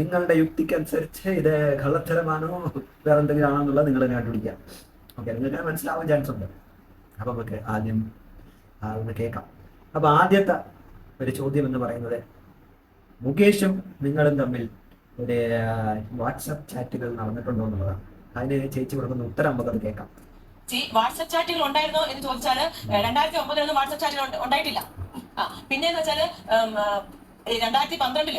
നിങ്ങളുടെ യുക്തിക്കനുസരിച്ച് ഇത് കള്ളത്തരമാണോ? വേറെ എന്തെങ്കിലും ആണോ എന്നുള്ളത് നിങ്ങൾ തന്നെ കണ്ടുപിടിക്കാം ഓക്കെ നിങ്ങൾക്ക് മനസ്സിലാവാൻ ചാൻസ് ഉണ്ട്. അപ്പം നമുക്ക് ആദ്യം ഒന്ന് കേൾക്കാം. അപ്പൊ ആദ്യത്തെ ഒരു ചോദ്യം എന്ന് പറയുന്നത് മുകേഷും നിങ്ങളും തമ്മിൽ ഒരു വാട്സപ്പ് ചാറ്റുകൾ നടന്നിട്ടുണ്ടോ എന്നുള്ളതാണ്. അതിന് ചേച്ചി കൊടുക്കുന്ന ഉത്തരം നമുക്കത് കേൾക്കാം. വാട്സപ്പ് ചാറ്റുകൾ ഉണ്ടായിരുന്നോ എന്ന് ചോദിച്ചാൽ രണ്ടായിരത്തി ഒമ്പതിലൊന്നും വാട്സപ്പ് ചാറ്റുകൾ ഉണ്ടായിട്ടില്ല. പിന്നെ എന്ന് ഈ രണ്ടായിരത്തി പന്ത്രണ്ടിൽ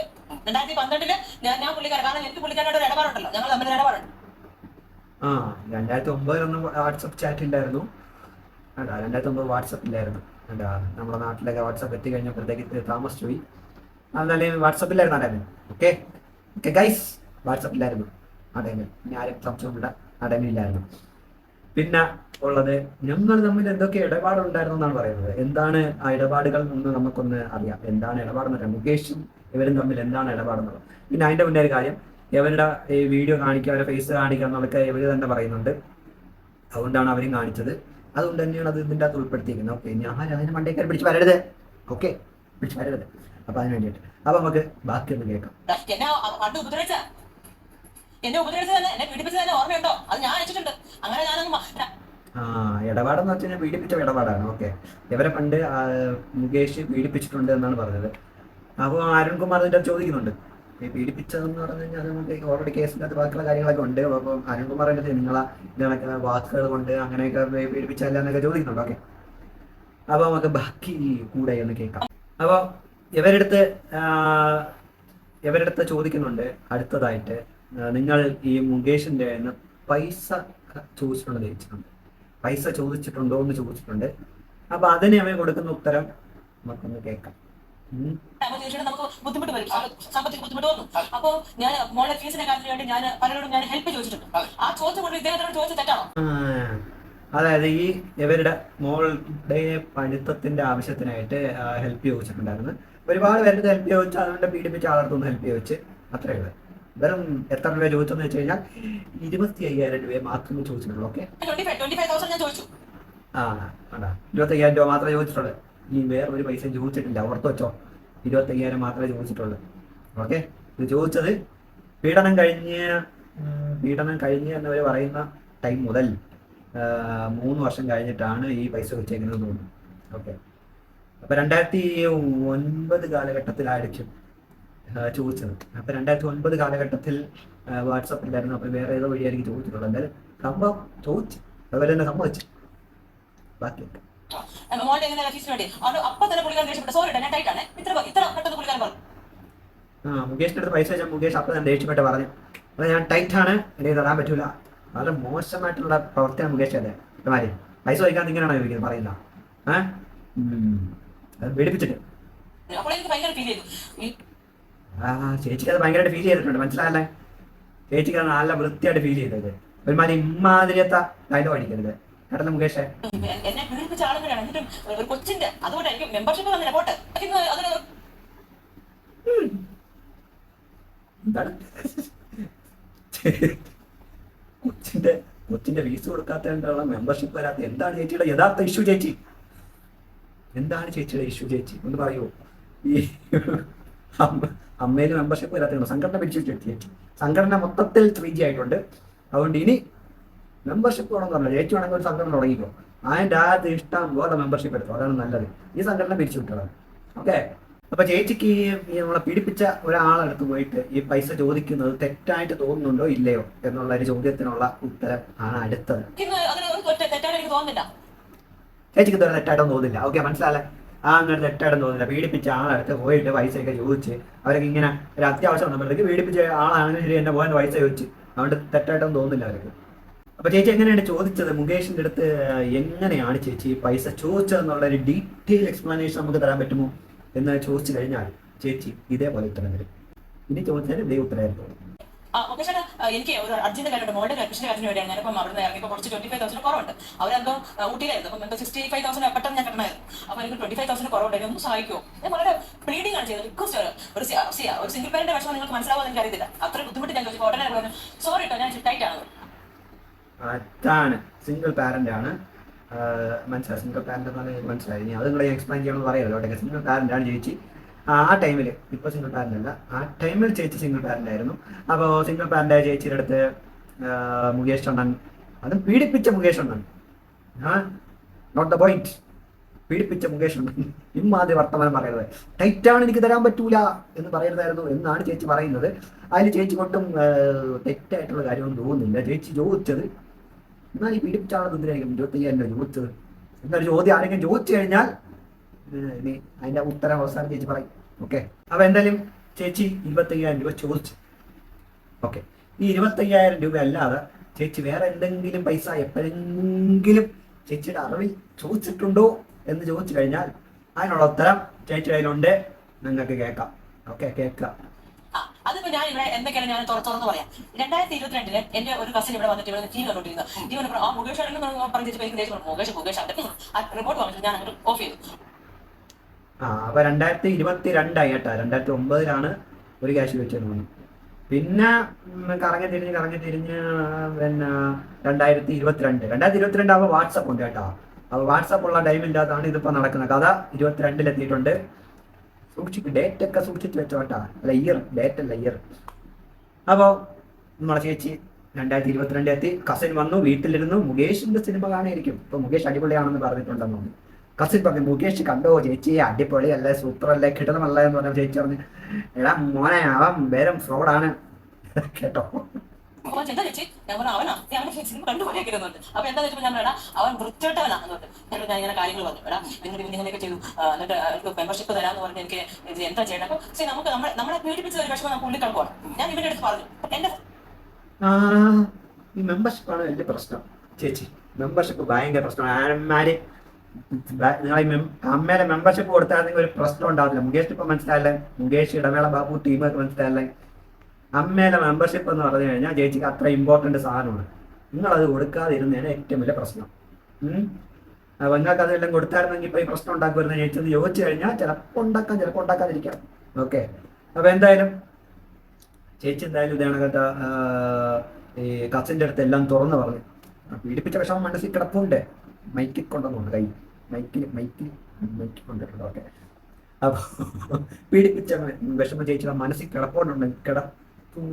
രണ്ടായിരത്തി പന്ത്രണ്ടിൽ ഞാൻ ഞാൻ പുള്ളിക്കാരൻ കാരണം എനിക്ക് പുള്ളിക്കാരോട് ഒരു ഇടപാടുണ്ടല്ലോ. ഞങ്ങൾ തമ്മിൽ ഇടപാടുണ്ട്. ആ രണ്ടായിരത്തി ഒമ്പതിലൊന്ന് വാട്സപ്പ് ചാറ്റ് ഇല്ലായിരുന്നു അല്ല രണ്ടായിരത്തി ഒമ്പത് വാട്സപ്പ് ഇല്ലായിരുന്നു. എന്താ നമ്മുടെ നാട്ടിലൊക്കെ വാട്സപ്പ് എത്തി കഴിഞ്ഞപ്പോഴത്തേക്ക് ഇത് താമസിച്ചു പോയി. അതല്ലെങ്കിൽ വാട്സപ്പിലായിരുന്നു ആ ടൈമിൽ ഓക്കെ ഓക്കെ ഗൈസ് വാട്സപ്പിലായിരുന്നു ടൈമിൽ ഇനി ആരും സംശയമില്ല പിന്നെ ഉള്ളത്. ഞങ്ങൾ തമ്മിൽ എന്തൊക്കെ ഇടപാടുണ്ടായിരുന്നു എന്നാണ് പറയുന്നത്. എന്താണ് ആ ഇടപാടുകൾ എന്ന് നമുക്കൊന്ന് അറിയാം. എന്താണ് ഇടപാടെന്ന് മുകേഷും ഇവരും തമ്മിൽ എന്താണ് ഇടപാടെന്നുള്ളത് പിന്നെ അതിന്റെ മുന്നേ ഒരു കാര്യം ഇവരുടെ ഈ വീഡിയോ കാണിക്കുക അവരുടെ ഫേസ് കാണിക്കുക എന്നൊക്കെ ഇവർ തന്നെ പറയുന്നുണ്ട്. അതുകൊണ്ടാണ് അവരും കാണിച്ചത്. അതുകൊണ്ട് തന്നെയാണ് അത് ഇതിന്റെ അകത്ത് ഉൾപ്പെടുത്തിയിരിക്കുന്നത്. ഓക്കെ ഞാൻ അതിന് മണ്ടേക്കാർ പിടിച്ച് വരരുത്. ഓക്കെ പിടിച്ച് വരരുത്. അപ്പൊ അതിന് വേണ്ടിയിട്ട്. അപ്പൊ നമുക്ക് ബാക്കി ഒന്ന് കേൾക്കാം. എന്നെ അ- പണ്ട് ഉപദ്രവിച്ച എന്നെ ഉപദ്രവിച്ചത് തന്നെ എന്നെ പീഡിപ്പിച്ചത് തന്നെ ഓർമ്മയുണ്ടോ? അത് ഞാൻ അയച്ചിട്ടുണ്ട്. അങ്ങനെ ഞാനൊന്നും ആ ഇടപാടെന്ന് വെച്ച് കഴിഞ്ഞാൽ പീഡിപ്പിച്ച ഇടപാടാണ്. ഓക്കെ. ഇവരെ പണ്ട് മുകേഷ് പീഡിപ്പിച്ചിട്ടുണ്ട് എന്നാണ് പറഞ്ഞത്. അപ്പോൾ അരുൺകുമാർ അകത്ത് ചോദിക്കുന്നുണ്ട്. ഈ പീഡിപ്പിച്ചതെന്ന് പറഞ്ഞു കഴിഞ്ഞാൽ നമുക്ക് ഓൾറെഡി അത് ബാക്കിയുള്ള കാര്യങ്ങളൊക്കെ ഉണ്ട്. അപ്പോൾ അരുൺകുമാറിന്റെ അടുത്ത് നിങ്ങളെ ഇതിനൊക്കെ വാക്കുകൾ കൊണ്ട് അങ്ങനെയൊക്കെ പീഡിപ്പിച്ചല്ല എന്നൊക്കെ ചോദിക്കുന്നുണ്ട്. ഓക്കെ. അപ്പോൾ നമുക്ക് ബാക്കി കൂടെ ഒന്ന് കേൾക്കാം. അപ്പോൾ ഇവരെടുത്ത് ഇവരെടുത്ത് ചോദിക്കുന്നുണ്ട് അടുത്തതായിട്ട്. നിങ്ങൾ ഈ മുകേഷിന്റെ പൈസ ചോദിച്ചിട്ടുണ്ടോ ചോദിച്ചിട്ടുണ്ട്. പൈസ ചോദിച്ചിട്ടുണ്ടോ എന്ന് ചോദിച്ചിട്ടുണ്ട്. അപ്പൊ അതിന് അവൻ കൊടുക്കുന്ന ഉത്തരം നമുക്കൊന്ന് കേൾക്കാം. ഉം. അപ്പൊ നമുക്ക് ബുദ്ധിമുട്ട് വരും. സാമ്പ- സാമ്പത്തിക ബുദ്ധിമുട്ട് വന്നു. അപ്പൊ ഞാൻ മോളെ ഫീസിന്റെ കാര്യത്തിന് വേണ്ടി ഞാൻ പലരോടും ഞാൻ ഹെൽപ്പ് ചോദിച്ചിട്ടുണ്ട്. ആ ചോദ്യം കൊണ്ട് ഇദ്ദേഹത്തോട് ചോദിച്ച തെറ്റാണോ? ആ, അതായത് ഈ ഇവരുടെ മോളുടെ പഠിത്തത്തിന്റെ ആവശ്യത്തിനായിട്ട് ഹെൽപ്പ് ചോദിച്ചിട്ടുണ്ടായിരുന്നു. ഒരുപാട് പേരുടെ ഹെൽപ്പ് ചോദിച്ചു അതുകൊണ്ട് പീഡിപ്പിച്ച ആളടുത്തൊന്ന് ഹെൽപ്പ് ചോദിച്ച്. അത്രയുള്ളത് ഉള്ളൂ. വെറും എത്ര രൂപ ചോദിച്ചെന്ന് വെച്ച് കഴിഞ്ഞാൽ ഇരുപത്തി അയ്യായിരം രൂപ മാത്രമേ ചോദിച്ചിട്ടുള്ളൂ ഓക്കെ ആ അതാ ഇരുപത്തയ്യായിരം രൂപ മാത്രമേ ചോദിച്ചിട്ടുള്ളൂ. ഇനി വേറെ ഒരു പൈസ ചോദിച്ചിട്ടില്ല ഓർത്ത് വെച്ചോ. ഇരുപത്തി അയ്യായിരം മാത്രമേ ചോദിച്ചിട്ടുള്ളൂ ഓക്കെ ഇത് ചോദിച്ചത് പീഡനം കഴിഞ്ഞ് പീഡനം കഴിഞ്ഞ് എന്നവർ പറയുന്ന ടൈം മുതൽ മൂന്ന് വർഷം കഴിഞ്ഞിട്ടാണ് ഈ പൈസ വെച്ചേക്കുന്നത് തോന്നുന്നു ഓക്കെ അപ്പൊ രണ്ടായിരത്തി ഒൻപത് കാലഘട്ടത്തിലായിരിക്കും ചോദിച്ചത്. അപ്പൊ രണ്ടായിരത്തി ഒൻപത് കാലഘട്ടത്തിൽ വാട്സപ്പിലായിരുന്നു അപ്പൊ വേറെ ഏതോ വഴിയായിരിക്കും ചോദിച്ചിട്ടുള്ളത്. എന്തായാലും സംഭവം ചോദിച്ചു. അതുപോലെ തന്നെ സംഭവിച്ചു ബാക്കിയൊക്കെ മോളുടെ എങ്ങനെ ഫീസിന് വേണ്ടി അത് അപ്പൊ തന്നെ പുള്ളിക്കാരൻ ദേഷ്യപ്പെട്ടു. സോറി ഞാൻ ടൈറ്റാണ് ഇത്ര ഇത്ര പെട്ടെന്ന് പുള്ളിക്കാരൻ പറഞ്ഞു. ആ മുകേഷിന്റെ അടുത്ത് പൈസ വെച്ചാൽ മുകേഷ് അപ്പൊ തന്നെ ദേഷ്യപ്പെട്ട് പറഞ്ഞു. അത് ഞാൻ ടൈറ്റ് ആണ്. എനിക്ക് തരാൻ പറ്റൂല. വളരെ മോശമായിട്ടുള്ള പ്രവർത്തനം മുകേഷ് അല്ലേ? ഇമാര് പൈസ ചോദിക്കാൻ ഇങ്ങനെയാണോ ചോദിക്കുന്നത്? പറയുന്ന ഏഹ് പേടിപ്പിച്ചിട്ട്. അപ്പോൾ എനിക്ക് ഭയങ്കര ഫീൽ ചെയ്തു. ആ ചേച്ചിക്ക് അത് ഭയങ്കരമായിട്ട് ഫീൽ ചെയ്തിട്ടുണ്ട്. മനസ്സിലായല്ലേ? ചേച്ചിക്ക് അത് നല്ല വൃത്തിയായിട്ട് ഫീൽ ചെയ്തത്. ഒരുമാതിരി ഇമ്മാതിരിയത്ത ഡയലോഗ് അടിക്കരുത്. കേട്ടല്ലോ മുകേഷേ? എന്നെ പീഡിപ്പിച്ച ആളുകളാണ്. എന്നിട്ടും ഒരു കൊച്ചിന്റെ അതുകൊണ്ട് എനിക്ക് മെമ്പർഷിപ്പ് വന്നില്ല. പോട്ടെ. എന്താണ്? കൊച്ചിന്റെ കൊച്ചിന്റെ ഫീസ് കൊടുക്കാത്തതിനുള്ള മെമ്പർഷിപ്പ് വരാത്ത എന്താണ് ചേച്ചിയുടെ യഥാർത്ഥ ഇഷ്യൂ ചേച്ചി? എന്താണ് ചേച്ചിയുടെ ഇഷ്യൂ ചേച്ചി? ഒന്ന് പറയൂ. ഈ അമ്മയിൽ മെമ്പർഷിപ്പ് വരാത്തതുകൊണ്ട് സംഘടന പിടിച്ചിട്ട് എത്തിയ സംഘടന മൊത്തത്തിൽ ത്രീ ജി ആയിട്ടുണ്ട്. അതുകൊണ്ട് ഇനി മെമ്പർഷിപ്പ് വേണമെന്ന് പറഞ്ഞു ഏറ്റവും ആണെങ്കിൽ ഒരു സംഘടന തുടങ്ങിക്കോ. അതിന്റെ ആദ്യത്തെ ഇഷ്ടം പോലെ മെമ്പർഷിപ്പ് എടുത്തു. അതാണ് നല്ലത്. ഈ സംഘടന പിരിച്ചു വിട്ടതാണ്. ഓക്കെ അപ്പൊ ചേച്ചിക്ക് ഈ നമ്മളെ പീഡിപ്പിച്ച ഒരാളെടുത്ത് പോയിട്ട് ഈ പൈസ ചോദിക്കുന്നത് തെറ്റായിട്ട് തോന്നുന്നുണ്ടോ ഇല്ലയോ എന്നുള്ള ഒരു ചോദ്യത്തിനുള്ള ഉത്തരം ആണ് അടുത്തത്. ചേച്ചിക്ക് ഇതുവരെ തെറ്റായിട്ടൊന്നും തോന്നില്ല ഓക്കെ മനസ്സിലാലേ ആ അങ്ങനെ തെറ്റായിട്ടൊന്നും തോന്നില്ല പീഡിപ്പിച്ച ആളെടുത്ത് പോയിട്ട് പൈസയൊക്കെ ചോദിച്ച് അവരൊക്കെ ഇങ്ങനെ ഒരു അത്യാവശ്യം വന്നപ്പോഴത്തേക്ക് പീഡിപ്പിച്ച ആളാണെങ്കിലും ശരി എന്നെ പോയെന്ന് പൈസ ചോദിച്ച്. അതുകൊണ്ട് തെറ്റായിട്ടൊന്നും തോന്നില്ല അവർക്ക്. അപ്പൊ ചേച്ചി എങ്ങനെയാണ് ചോദിച്ചത്? മുകേഷിന്റെ അടുത്ത് എങ്ങനെയാണ് ചേച്ചി പൈസ ചോദിച്ചതെന്നുള്ള ഒരു ഡീറ്റെയിൽ എക്സ്പ്ലനേഷൻ നമുക്ക് തരാൻ പറ്റുമോ എന്ന് ചോദിച്ചു കഴിഞ്ഞാൽ ചേച്ചി ഇതേപോലെ ഉത്തരം തരും. ഇനി ചോദിച്ചാൽ ഇതേ ഉത്തരമായിരിക്കും. ആ ഓക്കെ എനിക്ക് ഒരു അർജന്റ് കാര്യമുണ്ട് മോളുടെ അഡ്മിഷൻ കാര്യത്തിന് വേണ്ടിയാണ് ഞാനിപ്പം അവിടെ നിന്ന് ഇറങ്ങിയപ്പോൾ കുറച്ച് ട്വന്റി ഫൈവ് തൗസൻഡ് കുറവുണ്ട്. അവരെന്തോ ഊട്ടിയിലായിരുന്നു. അപ്പം എന്തോ സിക്സ്റ്റി ഫൈവ് തൗസൻഡ് പെട്ടെന്ന് ഞാൻ കിട്ടണമായിരുന്നു. അപ്പോൾ എനിക്ക് ട്വന്റി ഫൈവ് തൗസൻഡ് കുറവുണ്ട് എന്നെ ഒന്ന് സഹായിക്കുമോ ഞാൻ വളരെ പ്ലീഡിംഗ് ആണ് ചെയ്തത്. റിക്വസ്റ്റ് ഒരു ഒരു സിംഗിൾ പേരന്റ് വിഷമം നിങ്ങൾക്ക് മനസ്സിലാവുമെന്ന് എനിക്ക് അറിയത്തില്ല അത്ര ബുദ്ധിമുട്ട് ഞാൻ ചോദിച്ചു ഉടനെ പറഞ്ഞു സോറി കേട്ടോ ഞാൻ ടൈറ്റ് ആണ്. അതാണ് സിംഗിൾ പാരന്റ് ആണ്. മനസ്സിലായി? സിംഗിൾ പാരന്റ് എന്ന് പറഞ്ഞാൽ മനസ്സിലായി. അത് നിങ്ങളെ എക്സ്പ്ലെയിൻ ചെയ്യണമെന്ന് പറയാമല്ലോ സിംഗിൾ പാരന്റ് ആണ് ചേച്ചി. ആ ടൈമിൽ ഇപ്പൊ സിംഗിൾ പാരന്റ് അല്ല. ആ ടൈമിൽ ചേച്ചി സിംഗിൾ പാരന്റ് ആയിരുന്നു. അപ്പോൾ സിംഗിൾ പാരന്റ് ആയ ചേച്ചിയുടെ അടുത്ത് മുകേഷ് അണ്ണൻ അതും പീഡിപ്പിച്ച മുകേഷ് അണ്ണൻ. ആ നോട്ട് ദ പോയിന്റ് പീഡിപ്പിച്ച മുകേഷ് അണ്ണൻ. ഇമ്മാതിരി വർത്തമാനം പറയുന്നത്. ടൈറ്റാണ് എനിക്ക് തരാൻ പറ്റൂല എന്ന് പറയരുതായിരുന്നു എന്നാണ് ചേച്ചി പറയുന്നത്. അതിൽ ചേച്ചി കൊണ്ടും തെറ്റായിട്ടുള്ള കാര്യമൊന്നും തോന്നുന്നില്ല. ചേച്ചി ചോദിച്ചത് എന്നാൽ ഈ പീഡിപ്പിച്ച ആളെ എന്തിനായിരിക്കും രൂപ ചോദിച്ചത്. എന്നൊരു ചോദ്യം ആരെങ്കിലും ചോദിച്ചു കഴിഞ്ഞാൽ ഇനി അതിന്റെ ഉത്തരം അവസാനം ചേച്ചി പറയും. ഓക്കെ അപ്പൊ എന്തായാലും ചേച്ചി ഇരുപത്തയ്യായിരം രൂപ ചോദിച്ചു. ഓക്കെ ഈ ഇരുപത്തയ്യായിരം രൂപ അല്ലാതെ ചേച്ചി വേറെ എന്തെങ്കിലും പൈസ എപ്പോഴെങ്കിലും ചേച്ചിയുടെ അറിവിൽ ചോദിച്ചിട്ടുണ്ടോ എന്ന് ചോദിച്ചു കഴിഞ്ഞാൽ അതിനുള്ള ഉത്തരം ചേച്ചിയുടെ കയ്യിലുണ്ട്. നിങ്ങൾക്ക് കേൾക്കാം. ഓക്കെ കേൾക്കാം അതിപ്പോ ഞാൻ ഇവിടെ എന്തൊക്കെയാണ് ഞാൻ തുറ- തുറന്ന് പറയാം. രണ്ടായിരത്തി ഇരുപത്തിരണ്ടിൽ എന്റെ ഒരു കസിൻ ഇവിടെ വന്നിട്ട് ഇവിടെ ടി വി കണ്ടോണ്ടിരുന്നു ടി ആ മുകേഷ് ആണെന്ന്. മുകേഷ് മുകേഷ് അവിടെ റിപ്പോർട്ട് വന്നിട്ട് ഞാൻ അങ്ങോട്ട് ഓഫ് ചെയ്തു. ആ അപ്പൊ രണ്ടായിരത്തി ഇരുപത്തി രണ്ടായി കേട്ടോ. രണ്ടായിരത്തി ഒമ്പതിലാണ് ഒരു ക്യാഷ് വെച്ചത് തോന്നുന്നു പിന്നെ കറങ്ങി തിരിഞ്ഞ് കറങ്ങി തിരിഞ്ഞ് പിന്നെ രണ്ടായിരത്തി ഇരുപത്തിരണ്ട് രണ്ടായിരത്തി ഇരുപത്തിരണ്ട് ആകുമ്പോൾ വാട്സപ്പ് ഉണ്ട് കേട്ടോ. അപ്പോൾ വാട്സപ്പ് ഉള്ള ടൈം ഇല്ലാത്തതാണ് ഇതിപ്പോൾ നടക്കുന്നത്. കഥ ഇരുപത്തിരണ്ടിലെത്തിയിട്ടുണ്ട് സൂക്ഷിക്കും ഡേറ്റ് ഒക്കെ സൂക്ഷിച്ച് വെച്ചോ കേട്ടോ. അല്ല ഇയർ ഡേറ്റ് അല്ല ഇയർ അപ്പോൾ നമ്മളെ ചേച്ചി രണ്ടായിരത്തി ഇരുപത്തിരണ്ട് എത്തി. കസിൻ വന്നു വീട്ടിലിരുന്നു. മുകേഷിന്റെ സിനിമ കാണായിരിക്കും ഇപ്പൊ മുകേഷ് അടിപൊളിയാണെന്ന് പറഞ്ഞിട്ടുണ്ടെന്നു കസിൻ പറഞ്ഞു മുകേഷ് കണ്ടോ? ചേച്ചി അടിപൊളിയല്ലേ സൂപ്പർ അല്ലേ കിട്ടണമല്ലേ എന്ന് പറഞ്ഞു ചേച്ചി പറഞ്ഞു എടാ മോനെ അവൻ വേറെ ഫ്രോഡാണ്. കേട്ടോ? അപ്പൊ എന്താ ചേച്ചി? ഞാൻ പറഞ്ഞു അവനാ? അപ്പൊ എന്താ ഞാൻ എടാ അവൻ ഞാൻ ഇങ്ങനെ കാര്യങ്ങൾ പറഞ്ഞു എടാ നിങ്ങൾ ഇങ്ങനെയൊക്കെ ചെയ്തു. ആ, എന്നിട്ട് അവർക്ക് മെമ്പർഷിപ്പ് തരാന്ന് പറഞ്ഞ് എനിക്ക് ഇത് എന്താ ചെയ്യണം അപ്പൊ ശരി നമുക്ക് നമ്മളെ നമ്മളെ പീഡിപ്പിച്ച ഒരു വിഷമം നമുക്ക് ഉള്ളിൽ കിടക്കുവാണ്. ഞാൻ ഇവന്റെ അടുത്ത് പറഞ്ഞു എന്റെ ആ ഈ മെമ്പർഷിപ്പാണ് വലിയ പ്രശ്നം. ചേച്ചി മെമ്പർഷിപ്പ് ഭയങ്കര പ്രശ്നമാണ്. ആരന്മാര് നിങ്ങൾ അമ്മയുടെ മെമ്പർഷിപ്പ് കൊടുത്തായിരുന്നെങ്കിൽ ഒരു പ്രശ്നം ഉണ്ടാവില്ല. മുകേഷ് ഇപ്പൊ മനസ്സിലായല്ലേ? മുകേഷ് ഇടവേള ബാബു ടീമൊക്കെ മനസ്സിലായല്ലേ? അമ്മയുടെ മെമ്പർഷിപ്പ് എന്ന് പറഞ്ഞു കഴിഞ്ഞാൽ ചേച്ചിക്ക് അത്ര ഇമ്പോർട്ടന്റ് സാധനമാണ്. നിങ്ങളത് കൊടുക്കാതിരുന്നതിന് ഏറ്റവും വലിയ പ്രശ്നം. അപ്പൊ നിങ്ങൾക്ക് അതെല്ലാം കൊടുത്തായിരുന്നെങ്കിൽ ഇപ്പൊ ഈ പ്രശ്നം ഉണ്ടാക്കുമായിരുന്നു ചേച്ചി എന്ന് ചോദിച്ചു കഴിഞ്ഞാൽ ചിലപ്പോൾ ഉണ്ടാക്കാം ചിലപ്പോൾ ഉണ്ടാക്കാതിരിക്കാം. ഓക്കെ. അപ്പൊ എന്തായാലും ചേച്ചി എന്തായാലും ഇതാണ് കഥ ഈ കസിന്റെ അടുത്ത് എല്ലാം തുറന്നു പറഞ്ഞു. പീഡിപ്പിച്ച വിഷമം മനസ്സിൽ കിടപ്പുണ്ട്. മൈക്കിൽ കൊണ്ടുവന്നുണ്ട് കൈ മൈക്കിൽ മൈക്കിൽ മൈക്കിൽ കൊണ്ടിട്ടുണ്ട് ഓക്കെ അപ്പോൾ പീഡിപ്പിച്ച വിഷമം ചേച്ചിയുടെ മനസ്സിൽ കിടപ്പുണ്ട് കിടപ്പൂ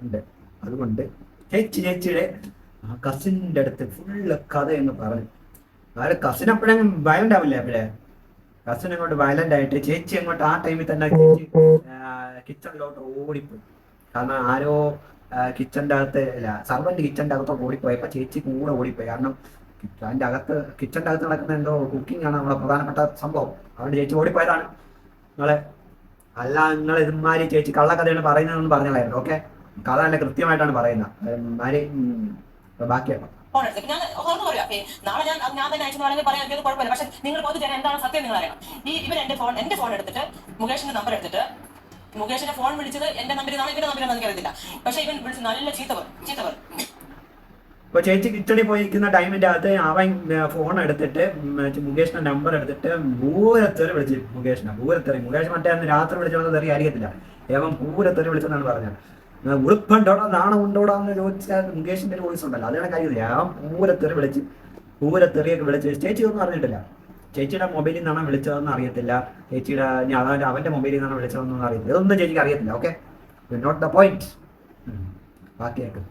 ഉണ്ട് അതുകൊണ്ട് ചേച്ചി ചേച്ചിയുടെ ആ കസിന്റെ അടുത്ത് ഫുള്ള് കഥ എന്ന് പറഞ്ഞു. അതായത് കസിൻ അപ്പോഴെങ്കിലും വയലന്റ് ആവില്ലേ അപ്പോഴേ? കസിൻ അങ്ങോട്ട് വയലന്റ് ആയിട്ട് ചേച്ചി അങ്ങോട്ട് ആ ടൈമിൽ തന്നെ കിച്ചണിലോട്ട് ഓടിപ്പോയി. കാരണം ആരോ കിച്ചന്റെ അകത്ത് അല്ല സർവന്റ് കിച്ചന്റെ അകത്തോട്ട് ഓടിപ്പോയപ്പോ ചേച്ചി കൂടെ ഓടിപ്പോയി. കാരണം അതിന്റെ അകത്ത് കിച്ചന്റെ അകത്ത് നടക്കുന്ന എന്തോ കുക്കിംഗ് ആണ് നമ്മളെ പ്രധാനപ്പെട്ട സംഭവം. അതുകൊണ്ട് ചേച്ചി ഓടിപ്പോയതാണ്. നിങ്ങളെ അല്ല നിങ്ങൾ ഇതുമാതിരി ചേച്ചി കള്ളക്കഥയാണ് പറയുന്നതെന്ന് പറഞ്ഞതായിരുന്നു ഓക്കെ? കഥ നല്ല കൃത്യമായിട്ടാണ് പറയുന്നത്. ഇമാതിരി ബാക്കിയാണ് ഞാൻ പറയാം. നാളെ ഞാൻ ഞാൻ തന്നെ പറയാൻ പക്ഷെ നിങ്ങൾ തരാൻ എന്താണ് സത്യം നിങ്ങൾ അറിയണം ഈ ഇവൻ എന്റെ ഫോൺ എന്റെ ഫോൺ എടുത്തിട്ട് മുകേഷിന്റെ നമ്പർ എടുത്തിട്ട് മുകേഷിന്റെ ഫോൺ വിളിച്ചത് എന്റെ നമ്പറിനാണ് ഇവന്റെ നമ്പറിനാണ് എനിക്കറിയത്തില്ല. പക്ഷെ ഇവൻ വിളിച്ച് നല്ല ചീത്തവർ ചീത്തവർ ഇപ്പൊ ചേച്ചി കിച്ചണി പോയിരിക്കുന്ന ടൈമിന്റെ അകത്ത് അവൻ ഫോൺ എടുത്തിട്ട് മുകേഷിന്റെ നമ്പർ എടുത്തിട്ട് ഭൂരത്തെറി വിളിച്ച് മുകേഷിനെ ഭൂരത്തെറി മുകേഷ് മറ്റേ അന്ന് രാത്രി വിളിച്ചോന്ന് തെറി അറിയത്തില്ല. ഏവൻ ഭൂരത്തെറി വിളിച്ചെന്നാണ് പറഞ്ഞത്. ഉളുപ്പുണ്ടോടാ നാണം ഉണ്ടോടാ എന്ന് ചോദിച്ചാൽ മുകേഷിന്റെ ഒരു വോയിസ് ഉണ്ടല്ലോ അതാണ് കാര്യം അവൻ പൂരത്തെറി വിളിച്ച് പൂരത്തെറിയൊക്കെ വിളിച്ച് ചേച്ചി ഒന്നും അറിഞ്ഞിട്ടില്ല. ചേച്ചിയുടെ മൊബൈലിൽ നിന്നാണ് വിളിച്ചതെന്ന് അറിയത്തില്ല. ചേച്ചിയുടെ ഇനി അതാ അവന്റെ മൊബൈലിൽ നിന്നാണ് വിളിച്ചതെന്നൊന്നും അറിയത്തില്ല. ഇതൊന്നും ചേച്ചിക്ക് അറിയത്തില്ല ഓക്കെ നോട്ട് ദ പോയിന്റ് ബാക്കി കേൾക്കും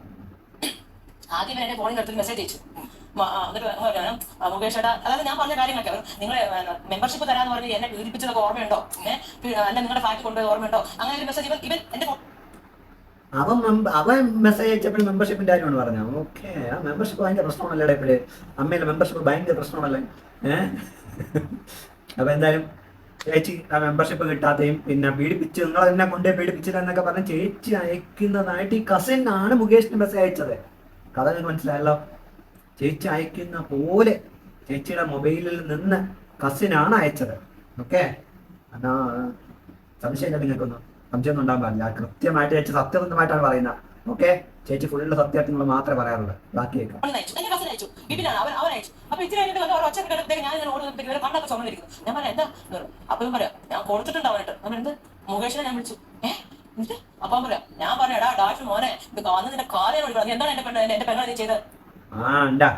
ആദ്യം ഫോണിൽ മെസ്സേജ് അയച്ചു. എന്നിട്ട് മുകേഷ് അതായത് ഞാൻ പറഞ്ഞ കാര്യങ്ങളൊക്കെ നിങ്ങൾ മെമ്പർഷിപ്പ് തരാന്ന് പറഞ്ഞ് എന്നെ പീഡിപ്പിച്ചതൊക്കെ ഓർമ്മയുണ്ടോ? അല്ല നിങ്ങളുടെ ഫ്ലാറ്റ് കൊണ്ടുപോയി ഓർമ്മയുണ്ടോ? അങ്ങനെ ഒരു മെസ്സേജ് ഇവൻ ഇവൻ എന്റെ അവൻ അവൻ മെസ്സേജ് അയച്ചപ്പോൾ മെമ്പർഷിപ്പിന്റെ കാര്യമാണ് പറഞ്ഞത്. ഓക്കെ ആ മെമ്പർഷിപ്പ് ഭയങ്കര പ്രശ്നമാണല്ലേ ഇപ്പോഴേ അമ്മയിലെ മെമ്പർഷിപ്പ് ഭയങ്കര പ്രശ്നമാണല്ലേ? ഏഹ് അപ്പൊ എന്തായാലും ചേച്ചി ആ മെമ്പർഷിപ്പ് കിട്ടാതെയും പിന്നെ പീഡിപ്പിച്ച് നിങ്ങൾ എന്നെ കൊണ്ടേ പീഡിപ്പിച്ചില്ല എന്നൊക്കെ പറഞ്ഞ് ചേച്ചി അയക്കുന്നതായിട്ട് ഈ കസിൻ ആണ് മുകേഷിന് മെസ്സേജ് അയച്ചത്. കഥ നിങ്ങൾക്ക് മനസ്സിലായല്ലോ? ചേച്ചി അയക്കുന്ന പോലെ ചേച്ചിയുടെ മൊബൈലിൽ നിന്ന് കസിനാണ് അയച്ചത്. ഓക്കെ എന്നാ സംശയമില്ല നിങ്ങൾക്കൊന്നും. സംശയമൊന്നും ഉണ്ടാകാൻ പാടില്ല. കൃത്യമായിട്ട് ചേച്ചി സത്യസന്ധമായിട്ടാണ് പറയുന്നത്. ഓക്കെ ചേച്ചി ഫുള്ള് സത്യമായിട്ട് മാത്രമേ പറയാറുള്ളൂ. ബാക്കി അപ്പൊ ഇച്ചിരി കഴിഞ്ഞിട്ട് വന്ന് ഒച്ച കിടത്തേക്ക് ഞാൻ ഇങ്ങനെ ഓടുന്നതിന് ഇവരെ കണ്ണൊക്കെ ചുമന്നിരിക്കുന്നു ഞാൻ പറയാം എന്താ? അപ്പൊ പറയാം ഞാൻ കൊടുത്തിട്ടുണ്ട് നമ്മൾ എന്ത്? മുകേഷിനെ ഞാൻ വിളിച്ചു. ഏഹ് എന്നിട്ട് അപ്പൊ പറയാം ഞാൻ പറയാടാ എടാ ഡാഷ് മോനെ ഇത് വന്ന് നിന്റെ കാര്യം വിളിക്കണം എന്താണ് എന്റെ പെണ്ണ് എന്റെ പെണ്ണ നീ ചെയ്തത്? ആ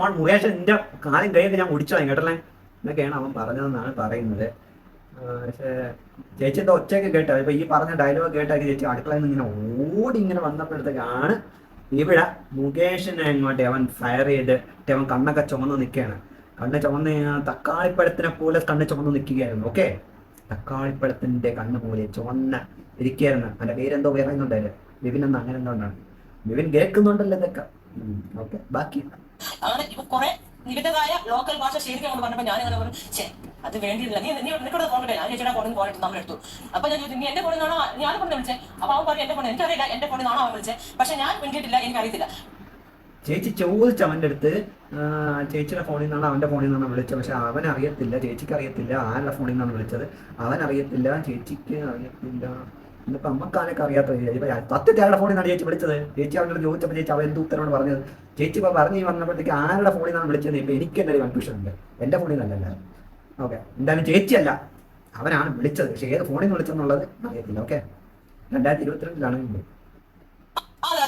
മോൺ മുകേഷ് എന്റെ കാലും കൈയൊക്കെ ഞാൻ മുടിച്ചു കേട്ടല്ലേ? എന്നൊക്കെയാണ് അവൻ പറഞ്ഞതെന്നാണ് പറയുന്നത്. പക്ഷേ ചേച്ചി എന്താ ഒച്ചയൊക്കെ കേട്ടോ ഇപ്പൊ ഈ പറഞ്ഞ ഡയലോഗ് കേട്ടാക്കി ചേച്ചി അടുക്കളയിൽ നിന്ന് ഇങ്ങനെ ഓടി ഇങ്ങനെ വന്നപ്പോഴത്തേക്കാണ് ഇവിടെ മുകേഷിനെ അങ്ങോട്ട് അവൻ ഫയർ ചെയ്തിട്ട് അവൻ കണ്ണൊക്കെ ചുമന്ന് നിൽക്കുകയാണ് കണ്ണ് ചുമന്ന് തക്കാളിപ്പഴത്തിനെ പോലെ കണ്ണ് ചുമന്ന് നിൽക്കുകയായിരുന്നു ഓക്കെ തക്കാളിപ്പഴത്തിന്റെ കണ്ണ് പോലെ ചുവന്ന ഇരിക്കുകയായിരുന്നു. അവന്റെ പേരെന്തോ പറയുന്നുണ്ടായിരുന്നു വിപിൻ എന്ന് അങ്ങനെ എന്തുകൊണ്ടാണ് വിപിൻ കേൾക്കുന്നുണ്ടല്ലോ ഇതൊക്കെ. ഓക്കെ ബാക്കി. ഇവന്റേതായ ലോക്കൽ ഭാഷ ശരിക്കും അവർ പറഞ്ഞപ്പോൾ ഞാൻ അങ്ങനെ പറഞ്ഞു ശരി അത് വേണ്ടിയില്ല നീ നീ നിനക്കൂടെ ഫോൺ ഞാൻ ചേച്ചിയുടെ ഫോണിൽ എടുത്ത് നമ്മൾ എടുത്തു അപ്പൊ ഞാൻ ചോദിച്ചു നീ എന്റെ ഫോണിൽ നിന്നാണോ? ഞാൻ ഫോണിൽ വിളിച്ചേ. അപ്പൊ അവൻ പറഞ്ഞു എന്റെ ഫോണിൽ എനിക്കറിയില്ല എന്റെ ഫോണിൽ നിന്നാണോ? അവൻ വിളിച്ചത് പക്ഷെ ഞാൻ വേണ്ടിയിട്ടില്ല എനിക്കറിയത്തില്ല. ചേച്ചി ചോദിച്ചു അവന്റെ അടുത്ത് ചേച്ചിയുടെ ഫോണിൽ നിന്നാണ് അവന്റെ ഫോണിൽ നിന്നാണ് വിളിച്ചത്? പക്ഷെ അവൻ അറിയത്തില്ല ചേച്ചിക്ക് അറിയത്തില്ല ആരുടെ ഫോണിൽ നിന്നാണ് വിളിച്ചത്? അവൻ അറിയത്തില്ല ചേച്ചിക്ക് അറിയത്തില്ല. ഇന്നിപ്പോ അമ്മക്കാനൊക്കെ അറിയാത്ത ഇപ്പൊ സത്യത്തിൽ ആരുടെ ഫോണിൽ നിന്നാണ് ചേച്ചി വിളിച്ചത്. ചേച്ചി അവനോട് ചോദിച്ചപ്പോൾ ചേച്ചി അവൻ എന്ത് ഉത്തരവാണ് പറഞ്ഞത്? ചേച്ചി ഇപ്പൊ പറഞ്ഞു വന്നപ്പോഴത്തേക്ക് ആരുടെ ഫോണിൽ നിന്നാണ് വിളിച്ചത് ഇപ്പൊ എനിക്ക് എന്തായാലും കൺഫ്യൂഷൻ ഉണ്ട്. എന്റെ ഫോണിൽ നിന്നല്ല ഓക്കെ എന്തായാലും ചേച്ചിയല്ല അവനാണ് വിളിച്ചത്. പക്ഷെ ഏത് ഫോണിൽ നിന്ന് വിളിച്ചെന്നുള്ളത് അറിയത്തില്ല. ഓക്കെ രണ്ടായിരത്തി ഇരുപത്തിരണ്ടിലാണ്. അതെ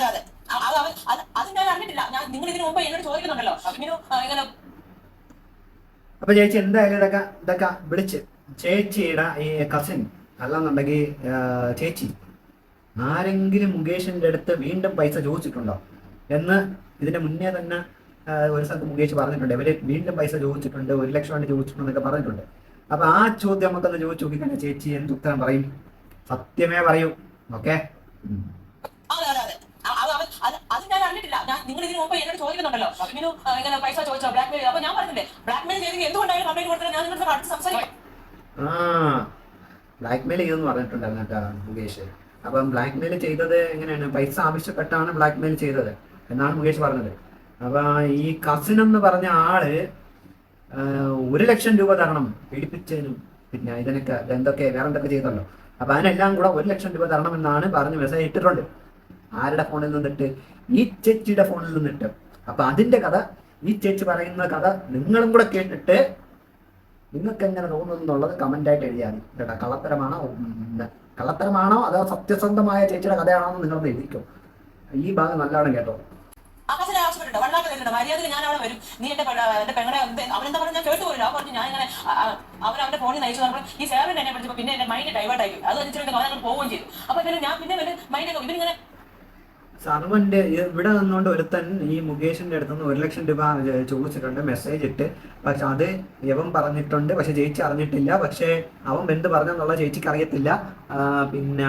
ഞാൻ അറിഞ്ഞിട്ടില്ല. ഞാൻ നിങ്ങൾ ഇതിനു മുമ്പ് എന്നോട് ചോദിക്കുന്നുണ്ടല്ലോ. ഇങ്ങനെ അപ്പൊ ചേച്ചി എന്തായാലും ഇതൊക്കെ ഇതൊക്കെ വിളിച്ച് ചേച്ചിയുടെ ഈ കസിൻ അല്ലെന്നുണ്ടെങ്കിൽ ചേച്ചി ആരെങ്കിലും മുകേഷിന്റെ അടുത്ത് വീണ്ടും പൈസ ചോദിച്ചിട്ടുണ്ടോ? എന്ന് ഇതിന്റെ മുന്നേ തന്നെ ഒരു സ്ഥലത്ത് മുകേഷ് പറഞ്ഞിട്ടുണ്ട്. ഇവർ വീണ്ടും പൈസ ചോദിച്ചിട്ടുണ്ട് ഒരു ലക്ഷം വേണ്ടി ചോദിച്ചിട്ടുണ്ടെന്നൊക്കെ പറഞ്ഞിട്ടുണ്ട്. അപ്പൊ ആ ചോദ്യം നമുക്കൊന്ന് ചോദിച്ചു നോക്കിക്കഴിഞ്ഞാൽ ചേച്ചി എന്ത് ഉത്തരം പറയും? സത്യമേ പറയൂ. ഓക്കെ? അതെ ഞാൻ അറിഞ്ഞിട്ടില്ല. ഞാൻ നിങ്ങൾ ഇതിന് മുമ്പ് എന്നോട് ചോദിക്കുന്നുണ്ടല്ലോ. ആ, ഇങ്ങനെ പൈസ ചോദിച്ചോ ബ്ലാക്ക് മെയിൽ അപ്പൊ ഞാൻ പറഞ്ഞില്ലേ ബ്ലാക്ക് മെയിൽ ചെയ്ത് എന്തുകൊണ്ടാണ് കംപ്ലൈന്റ് കൊടുത്തത്? ഞാൻ നിങ്ങളുടെ അടുത്ത് സംസാരിക്കാം. ആ ബ്ലാക്ക്മെയിൽ ചെയ്തെന്ന് പറഞ്ഞിട്ടുണ്ടായിരുന്നു കേട്ടോ മുകേഷ്. അപ്പം ബ്ലാക്ക്മെയിൽ ചെയ്തത് എങ്ങനെയാണ്? പൈസ ആവശ്യപ്പെട്ടാണ് ബ്ലാക്ക്മെയിൽ ചെയ്തത് എന്നാണ് മുകേഷ് പറഞ്ഞത്. അപ്പൊ ഈ കസിൻ എന്ന് പറഞ്ഞ ആൾ ഒരു ലക്ഷം രൂപ തരണം പീഡിപ്പിച്ചതിനും പിന്നെ ഇതിനൊക്കെ എന്തൊക്കെ വേറെ എന്തൊക്കെ ചെയ്തല്ലോ. അപ്പൊ അതിനെല്ലാം കൂടെ ഒരു ലക്ഷം രൂപ തരണം എന്നാണ് പറഞ്ഞ് മെസ്സേജ് ഇട്ടിട്ടുണ്ട്. ആരുടെ ഫോണിൽ നിന്നിട്ട്? ഈ ചേച്ചിയുടെ ഫോണിൽ നിന്നിട്ട്. അപ്പൊ അതിന്റെ കഥ ഈ ചേച്ചി പറയുന്ന കഥ നിങ്ങളും കൂടെ കേട്ടിട്ട് നിങ്ങൾക്ക് എങ്ങനെ തോന്നുന്നു എന്നുള്ളത് കമന്റ് ആയിട്ട് എഴുതിയാൽ മതി. കേട്ടോ കള്ളത്തരമാണോ? കള്ളത്തരമാണോ അതോ സത്യസന്ധമായ ചേച്ചിയുടെ കഥയാണോ എന്ന് നിങ്ങളൊന്ന് എഴുതിക്കും. ഈ ഭാഗം നല്ലതാണ് കേട്ടോ. ആകാശനെ ആവശ്യപ്പെട്ടിട്ട് മര്യാദയിൽ ഞാൻ അവിടെ വരും. നീ എന്റെ എന്റെ പെങ്ങളെ അവനെന്താ പറഞ്ഞു ഞാൻ അവന്റെ ഫോണിൽ നയിച്ചു നമ്മൾ ഈ സേവൻ എന്നെ പഠിച്ചപ്പോൾ പിന്നെ എന്റെ മൈൻഡ് ഡൈവേർട്ട് ആയി അത് വെച്ചിട്ട് പോവുകയും ചെയ്തു. അപ്പൊ പിന്നെ ഞാൻ പിന്നെ മൈൻഡ് ഇവനിങ്ങനെ സർവന്റ് ഇവിടെ നിന്നുകൊണ്ട് ഒരുത്തൻ ഈ മുകേഷിന്റെ അടുത്ത് നിന്ന് ഒരു ലക്ഷം രൂപ ചോദിച്ചിട്ടുണ്ട് മെസ്സേജ് ഇട്ട്. പക്ഷെ അത് യവൻ പറഞ്ഞിട്ടുണ്ട് പക്ഷെ ചേച്ചി അറിഞ്ഞിട്ടില്ല. പക്ഷെ അവൻ എന്ത് പറഞ്ഞെന്നുള്ള ചേച്ചിക്ക് അറിയത്തില്ല. പിന്നെ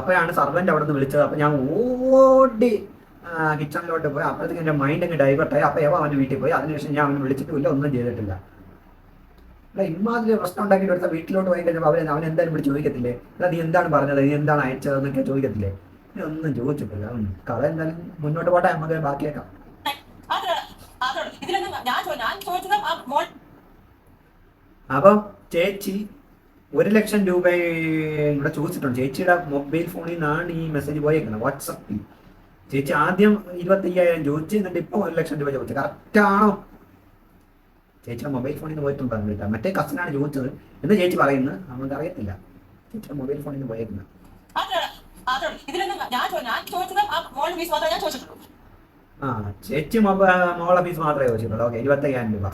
അപ്പോഴാണ് സർവന്റ് അവിടെ നിന്ന് വിളിച്ചത്. അപ്പൊ ഞാൻ ഓടി കിച്ചണിലോട്ട് പോയി. അപ്പോഴത്തേക്ക് എന്റെ മൈൻഡ് അങ്ങ് ഡൈവേർട്ടായി അപ്പൊ യവ അവന്റെ വീട്ടിൽ പോയി. അതിനുശേഷം ഞാൻ അവനെ വിളിച്ചിട്ടില്ല ഒന്നും ചെയ്തിട്ടില്ല. അല്ല ഇമാതിരി പ്രശ്നം ഉണ്ടാക്കിയിട്ട് എടുത്ത വീട്ടിലോട്ട് പോയി കഴിഞ്ഞപ്പോൾ അവൻ അവൻ എന്തായാലും വിളിച്ച് ചോദിക്കത്തില്ലേ? അല്ല നീ എന്താണ് പറഞ്ഞത്? നീ എന്താണ് അയച്ചതെന്നൊക്കെ ചോദിക്കത്തില്ലേ? ഇതൊന്നും ചോദിച്ചിട്ടില്ല. ഉം. കഥ എന്തായാലും മുന്നോട്ട് പോട്ടെ നമുക്ക് ബാക്കിയേക്കാം. അപ്പൊ ഞാൻ ഞാൻ ചേച്ചി ഒരു ലക്ഷം രൂപ ഇവിടെ ചോദിച്ചിട്ടുണ്ട്. ചേച്ചിയുടെ മൊബൈൽ ഫോണിൽ നിന്നാണ് ഈ മെസ്സേജ് പോയേക്കുന്നത് വാട്സപ്പിൽ. ചേച്ചി ആദ്യം ഇരുപത്തി അയ്യായിരം ചോദിച്ചു എന്നിട്ട് ഇപ്പൊ ഒരു ലക്ഷം രൂപ ചോദിച്ചു. കറക്റ്റ് ആണോ? ചേച്ചിയുടെ മൊബൈൽ ഫോണിൽ നിന്ന് പോയിട്ടുണ്ടെന്ന് കേട്ടോ മറ്റേ കസിനാണ് ചോദിച്ചത്. എന്ന് ചേച്ചി പറയുന്നത്? നമുക്ക് അറിയത്തില്ല ചേച്ചിയുടെ മൊബൈൽ ഫോണിൽ നിന്ന് പോയേക്കുന്നത്. അതോട് ഇതിലൊന്നും ഞാൻ ഞാൻ ചോദിച്ചത് ആ മോൾ ഫീസ് മാത്രമേ ഞാൻ ചോദിച്ചിട്ടുള്ളൂ. ആ ചേച്ചി മോളെ ഫീസ് മാത്രമേ ചോദിച്ചിട്ടുള്ളൂ. ഓക്കെ ഇരുപത്തയ്യായിരം രൂപ.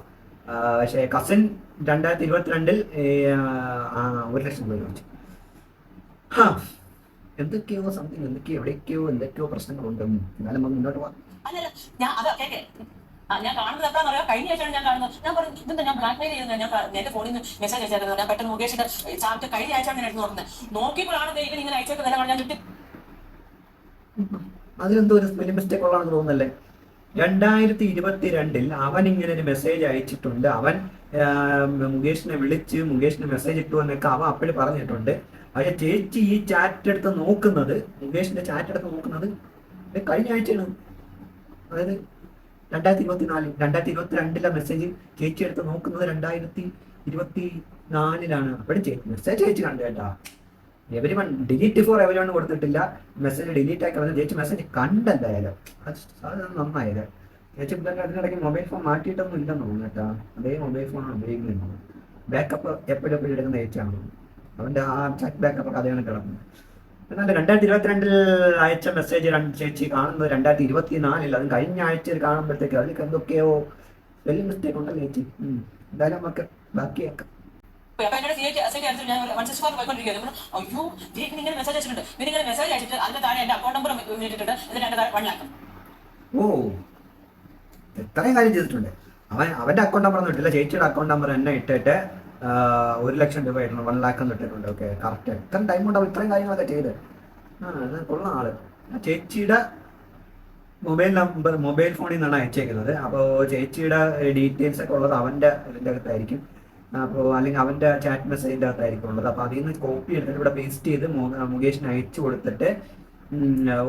പക്ഷേ കസിൻ രണ്ടായിരത്തി ഇരുപത്തിരണ്ടിൽ ഒരു ലക്ഷം രൂപ ചോദിച്ചു. ഹാ എന്തൊക്കെയോ സംതിങ് എന്തൊക്കെയോ എവിടെയൊക്കെയോ എന്തൊക്കെയോ പ്രശ്നങ്ങളുണ്ട്. എന്നാലും നമുക്ക് മുന്നോട്ട് പോവാം അല്ലല്ല ഞാൻ അത് കേക്കെ. ആ, ഞാൻ കാണുന്നത് എപ്പോഴാന്ന് പറയാം കഴിഞ്ഞ ആഴ്ചയാണ് ഞാൻ കാണുന്നത്. ഞാൻ പറഞ്ഞു ഇതെന്താ ഞാൻ ബ്ലാക്ക് മെയിൽ ചെയ്യുന്നത്? ഞാൻ എന്റെ ഫോണിൽ നിന്ന് മെസ്സേജ് അയച്ചായിരുന്നു ഞാൻ പെട്ടെന്ന് മുകേഷിന്റെ ചാറ്റ് കഴിഞ്ഞ ആഴ്ചയാണ് ഞാൻ എടുത്ത് നോക്കുന്നത്. നോക്കിയപ്പോഴാണ് ദേ ഇവൻ ഇങ്ങനെ അയച്ചേക്കുന്നത്. ഞാൻ ചുറ്റി അതിലെന്തോ ഒരു സ്പെല്ലിംഗ് മിസ്റ്റേക്ക് ഉള്ളതാണെന്ന് തോന്നുന്നല്ലേ? രണ്ടായിരത്തി ഇരുപത്തിരണ്ടിൽ അവൻ ഇങ്ങനെ ഒരു മെസ്സേജ് അയച്ചിട്ടുണ്ട്. അവൻ മുകേഷിനെ വിളിച്ച് മുകേഷിന് മെസ്സേജ് ഇട്ടു എന്നൊക്കെ അവൻ അപ്പോഴും പറഞ്ഞിട്ടുണ്ട്. പക്ഷെ ചേച്ചി ഈ ചാറ്റ് എടുത്ത് നോക്കുന്നത് മുകേഷിന്റെ ചാറ്റ് എടുത്ത് നോക്കുന്നത് കഴിഞ്ഞ ആഴ്ചയാണ്. അതായത് രണ്ടായിരത്തി ഇരുപത്തി നാലിൽ രണ്ടായിരത്തി ഇരുപത്തി രണ്ടിലെ മെസ്സേജ് ചേച്ചി എടുത്ത് നോക്കുന്നത് രണ്ടായിരത്തി ഇരുപത്തി നാലിലാണ് അപ്പോഴും മെസ്സേജ് ചേച്ചി കണ്ടു കേട്ടാ. Everyone delete for everyone കൊടുത്തിട്ടില്ല. മെസ്സേജ് ഡിലീറ്റ് ആക്കി കളഞ്ഞു. ചേച്ചി മെസ്സേജ് കണ്ടെന്തായാലും അത് നന്നായത് ചേച്ചി പിന്നെ അതിനിടയ്ക്ക് മൊബൈൽ ഫോൺ മാറ്റിയിട്ടൊന്നും ഇല്ലെന്ന് തോന്നുന്നു കേട്ടാ. അതേ മൊബൈൽ ഫോണാണ് ഉപയോഗിക്കുന്നത്. ബാക്കപ്പ് എപ്പോഴും എപ്പോഴും എടുക്കുന്ന ചേച്ചിയാണ്. അവന്റെ ആ ചാറ്റ് ബാക്കപ്പ് കഥയാണ് കിടക്കുന്നത്. എന്നാൽ രണ്ടായിരത്തി ഇരുപത്തിരണ്ടിൽ അയച്ച മെസ്സേജ് ചേച്ചി കാണുന്നത് രണ്ടായിരത്തി ഇരുപത്തി നാലിൽ അതും കഴിഞ്ഞ ആഴ്ചയിൽ കാണുമ്പോഴത്തേക്ക് അതിലേക്ക് എന്തൊക്കെയോ വലിയ മിസ്റ്റേക്ക് ഉണ്ടല്ലോ ചേച്ചി. എന്തായാലും നമുക്ക് ബാക്കിയാക്കാം അപ്പൊ എന്നോട് സി ഐ ഞാൻ വൺ സിക്സ് ഫോർ പോയിക്കൊണ്ടിരിക്കുകയാണ് അയ്യോ ദീപിന് ഇങ്ങനെ മെസ്സേജ് അയച്ചിട്ടുണ്ട്. പിന്നെ ഇങ്ങനെ മെസ്സേജ് അയച്ചിട്ട് അതിന്റെ താഴെ എന്റെ അക്കൗണ്ട് നമ്പർ ഇട്ടിട്ടുണ്ട്. എന്നിട്ട് എന്റെ താഴെ വൺ ലാക്ക് ഓ. എത്രയും കാര്യം ചെയ്തിട്ടുണ്ട്. അവൻ അവന്റെ അക്കൗണ്ട് നമ്പർ ഒന്നും ഇട്ടില്ല. ചേച്ചിയുടെ അക്കൗണ്ട് നമ്പർ എന്നെ ഇട്ടിട്ട് ഒരു ലക്ഷം രൂപ ഇടണം വൺ ലാക്ക് എന്ന് ഇട്ടിട്ടുണ്ട്. ഓക്കെ കറക്റ്റ് എത്ര ടൈം കൊണ്ട് അവൻ ഇത്രയും കാര്യങ്ങളൊക്കെ ചെയ്ത്. ആ കൊള്ളാം ആൾ. ചേച്ചിയുടെ മൊബൈൽ നമ്പർ മൊബൈൽ ഫോണിൽ നിന്നാണ് അയച്ചേക്കുന്നത്. അപ്പോൾ ചേച്ചിയുടെ ഡീറ്റെയിൽസ് ഒക്കെ ഉള്ളത് അവന്റെ ഇതിന്റെ അകത്തായിരിക്കും. അപ്പോൾ അല്ലെങ്കിൽ അവന്റെ ചാറ്റ് മെസ്സേജിന്റെ അകത്തായിരിക്കും ഉള്ളത്. അപ്പോൾ അതിൽ നിന്ന് കോപ്പി എടുത്തിട്ട് ഇവിടെ പേസ്റ്റ് ചെയ്ത് മുകേഷിന് അയച്ചു കൊടുത്തിട്ട്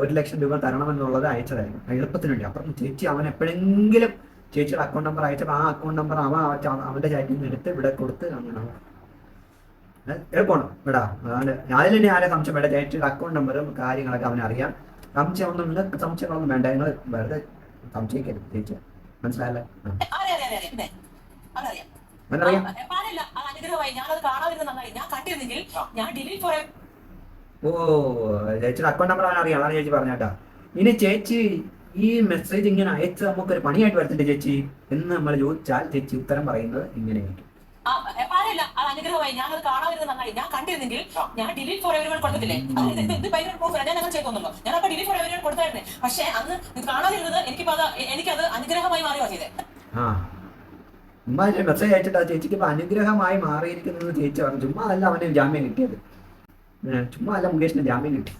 ഒരു ലക്ഷം രൂപ തരണമെന്നുള്ളത് അയച്ചതായിരുന്നു. എളുപ്പത്തിന് വേണ്ടി. അപ്പം ചേച്ചി അവൻ എപ്പോഴെങ്കിലും ചേച്ചിയുടെ അക്കൗണ്ട് നമ്പർ അയച്ചപ്പോൾ ആ അക്കൗണ്ട് നമ്പർ അവ അവന്റെ അവന്റെ ചാറ്റിൽ നിന്ന് എടുത്ത് ഇവിടെ കൊടുത്ത് അങ്ങനെ എളുപ്പമാണ് ഞാൻ അതിൽ തന്നെ ആരെ സംശയം വേണ്ട. ചേച്ചിയുടെ അക്കൗണ്ട് നമ്പറും കാര്യങ്ങളൊക്കെ അവനറിയാം സംശയമൊന്നും നിങ്ങൾക്ക് സംശയങ്ങളൊന്നും വേണ്ട. നിങ്ങൾ വെറുതെ സംശയിക്കരുത് ചേച്ചി. മനസ്സിലായല്ലേ? അവനറിയാം ഓ ചേച്ചിയുടെ അക്കൗണ്ട് നമ്പർ അവൻ അറിയാം അതാണ് ചേച്ചി പറഞ്ഞേട്ടാ. ഇനി ചേച്ചി ഈ മെസ്സേജ് ഇങ്ങനെ അയച്ച് നമുക്കൊരു പണിയായിട്ട് വരത്തില്ല ചേച്ചി? എന്ന് നമ്മൾ ചോദിച്ചാൽ ചേച്ചി ഉത്തരം പറയുന്നത് ഇങ്ങനെയായിരിക്കും ആ, ഏ, അത് അനുഗ്രഹമായി. കാണാതിരുന്ന നന്നായി. ഞാൻ കണ്ടിരുന്നെങ്കിൽ ഞാൻ ഡിലീറ്റ് ഫോർ എവരിവൺ ഇത് ഭയങ്കര പ്രൂഫ് ഞാൻ അങ്ങനെ ചെയ്തൊന്നുള്ളൂ ഞാൻ അപ്പൊ ഡിലീറ്റ് ഫോർ എവരിവൺ കൊടുത്തായിരുന്നു. പക്ഷേ അന്ന് ഇത് കാണാതിരുന്നത് എനിക്കിപ്പോ അത് എ- എനിക്കത് അനുഗ്രഹമായി മാറി ഉമ്മ മെസ്സേജ് അയച്ചിട്ട് ആ ചേച്ചിക്ക് ഇപ്പൊ അനുഗ്രഹമായി മാറിയിരിക്കുന്നത് ചേച്ചി പറഞ്ഞു. ചുമ്മാ അല്ല അവന് ജാമ്യം കിട്ടിയത്. ചുമ്മാ അല്ല മുകേഷിന് ജാമ്യം കിട്ടി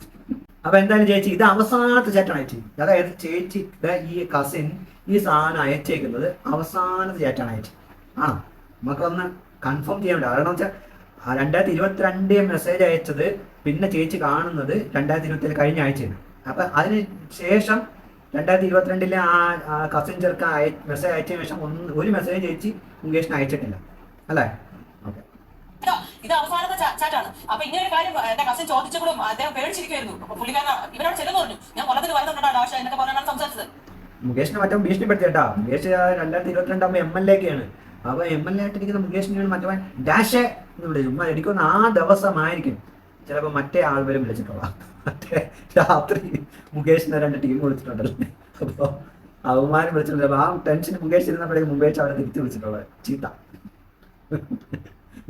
അപ്പൊ എന്തായാലും ചേച്ചി ഇത് അവസാനത്തെ ചേട്ടാണ് ചേച്ചി അതായത് ചേച്ചി ദാ ഈ കസിൻ ഈ സാധനം അയച്ചേക്കുന്നത് അവസാനത്തെ ചാറ്റാണ് അയച്ചു ആണോ? നമുക്കൊന്ന് കൺഫേം ചെയ്യാൻ വേണ്ടി കാരണം വെച്ചാൽ രണ്ടായിരത്തി ഇരുപത്തിരണ്ട് മെസ്സേജ് അയച്ചത് പിന്നെ ചേച്ചി കാണുന്നത് രണ്ടായിരത്തി ഇരുപത്തി കഴിഞ്ഞ ആഴ്ചയാണ്. അപ്പൊ അതിന് ശേഷം രണ്ടായിരത്തി ഇരുപത്തിരണ്ടിലെ ആ കസിൻ ചെറുക്ക മെസ്സേജ് അയച്ചതിന് ശേഷം ഒന്ന് ഒരു മെസ്സേജ് ചേച്ചി മുകേഷിന് അയച്ചിട്ടില്ല. അല്ലേ? ഇത് അവസാനത്തെ ചാറ്റാണ്. അപ്പൊ ഇങ്ങനെ ഒരു കാര്യം എന്റെ കസിൻ ചോദിച്ചപ്പോഴും അദ്ദേഹം പേടിച്ചിരിക്കുമായിരുന്നു അപ്പൊ പുള്ളിക്കാരൻ ഇവരോട് ചെല്ലെന്ന് പറഞ്ഞു. ഞാൻ കൊല്ലത്തിൽ വരുന്നുണ്ടോ ആവശ്യം എന്നൊക്കെ പറഞ്ഞാണ് സംസാരിച്ചത്. മുകേഷിനെ മറ്റോ ഭീഷണിപ്പെടുത്തിയട്ടാ മുകേഷ് രണ്ടായിരത്തി ഇരുപത്തിരണ്ടാകുമ്പോൾ എം എൽ എ ഒക്കെയാണ് അപ്പൊ എം എൽ എ ആയിട്ടിരിക്കുന്ന മുകേഷിനെയാണ് മറ്റവൻ ഡാഷ് എന്ന് വിളിച്ചു എനിക്കൊന്ന് ആ ദിവസമായിരിക്കും. ചിലപ്പോൾ മറ്റേ ആൾ വരും വിളിച്ചിട്ടുള്ള മറ്റേ രാത്രി മുകേഷിനെ രണ്ട് ടീം വിളിച്ചിട്ടുണ്ടല്ലോ. അപ്പോൾ അവന്മാരും വിളിച്ചിട്ടുണ്ട്. അപ്പൊ ആ ടെൻഷൻ മുകേഷ് ഇരുന്നപ്പോഴേക്കും മുകേഷ് അവിടെ തിരിച്ചു വിളിച്ചിട്ടുള്ളത്. ചീത്ത.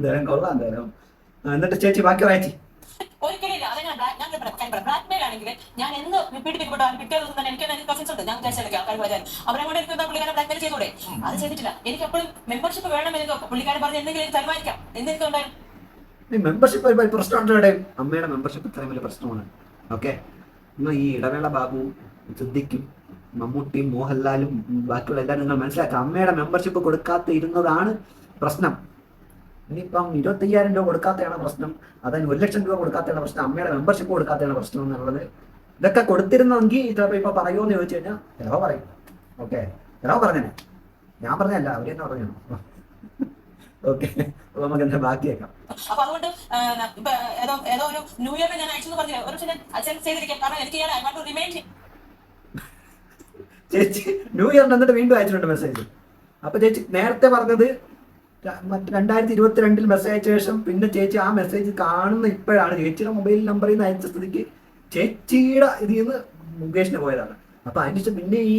എന്തായാലും കൊള്ളാം എന്തായാലും. എന്നിട്ട് ചേച്ചി ബാക്കി വായിച്ചി ഒരിക്കലും ഇല്ല അത് ഞാൻ ബ്ലാക്ക് ഞാൻ ബ്ലാക്ക് മെയിൽ ആണെങ്കിൽ ഞാൻ എന്ന് പീഡിപ്പിക്കപ്പെട്ടാലും പിറ്റേ ദിവസം തന്നെ എനിക്ക് എനിക്ക് കസിൻസ് ഉണ്ട്. ഞാൻ വിചാരിച്ചില്ല ആൾക്കാർ വരാൻ അവരെ കൊണ്ട് എനിക്ക് എന്താ പുള്ളിക്കാരൻ ബ്ലാക്ക് മെയിൽ ചെയ്തൂടെ അത് ചെയ്തിട്ടില്ല. എനിക്ക് എപ്പോഴും മെമ്പർഷിപ്പ് വേണം എനിക്ക് പുള്ളിക്കാരൻ പറഞ്ഞ് എന്തെങ്കിലും എനിക്ക് തീരുമാനിക്കാം. എന്തെങ്കിലും ഉണ്ടായിരുന്നു മെമ്പർഷിപ്പ് ഒരു വലിയ പ്രശ്നമുണ്ട് ഇവിടെ. അമ്മയുടെ മെമ്പർഷിപ്പ് ഇത്രയും വലിയ പ്രശ്നമാണ്. ഓക്കെ ഇന്ന് ഈ ഇടവേള ബാബു സിദ്ദിഖും മമ്മൂട്ടിയും മോഹൻലാലും ബാക്കിയുള്ള എല്ലാവരും നിങ്ങൾ മനസ്സിലാക്കുക. അമ്മയുടെ മെമ്പർഷിപ്പ് കൊടുക്കാത്ത ഇരുന്നതാണ് പ്രശ്നം. ഇനിയിപ്പം ഇരുപത്തയ്യായിരം രൂപ കൊടുക്കാത്തതാണ് പ്രശ്നം. അതായത് ഒരു ലക്ഷം രൂപ കൊടുക്കാത്തതാണ് പ്രശ്നം. അമ്മയുടെ മെമ്പർഷിപ്പ് കൊടുക്കാത്തതാണ് പ്രശ്നം എന്നുള്ളത്. ഇതൊക്കെ കൊടുത്തിരുന്നെങ്കിൽ ചിലപ്പോൾ ഇപ്പൊ പറയുമോ എന്ന് ചോദിച്ചു കഴിഞ്ഞാൽ ചിലപ്പോൾ പറയും. ഓക്കെ ചിലപ്പോൾ പറഞ്ഞേ ഞാൻ പറഞ്ഞല്ല അവർ തന്നെ പറഞ്ഞു. ഓക്കെ അപ്പൊ നമുക്ക് എന്താ ബാക്കിയേക്കാം അപ്പൊ അതുകൊണ്ട് ആ, ഏതോ ഏതോ ഒരു ന്യൂ ഇയർ ഞാൻ അയച്ചു ഒരു ചെയ്തിരിക്കാം. കാരണം എനിക്ക് ഐ വാണ്ട് ടു ചേച്ചി ന്യൂ എന്നിട്ട് വീണ്ടും അയച്ചിട്ടുണ്ട് മെസ്സേജ് അപ്പൊ ചേച്ചി നേരത്തെ പറഞ്ഞത് രണ്ടായിരത്തി ഇരുപത്തിരണ്ടിൽ മെസ്സേജ് അയച്ച ശേഷം പിന്നെ ചേച്ചി ആ മെസ്സേജ് കാണുന്ന ഇപ്പോഴാണ് ചേച്ചിയുടെ മൊബൈൽ നമ്പറിൽ നിന്ന് അയച്ച സ്ഥിതിക്ക് ചേച്ചിയുടെ ഇതിൽ നിന്ന് മുകേഷിന് പോയതാണ് അപ്പൊ അതിനുശേഷം പിന്നെ ഈ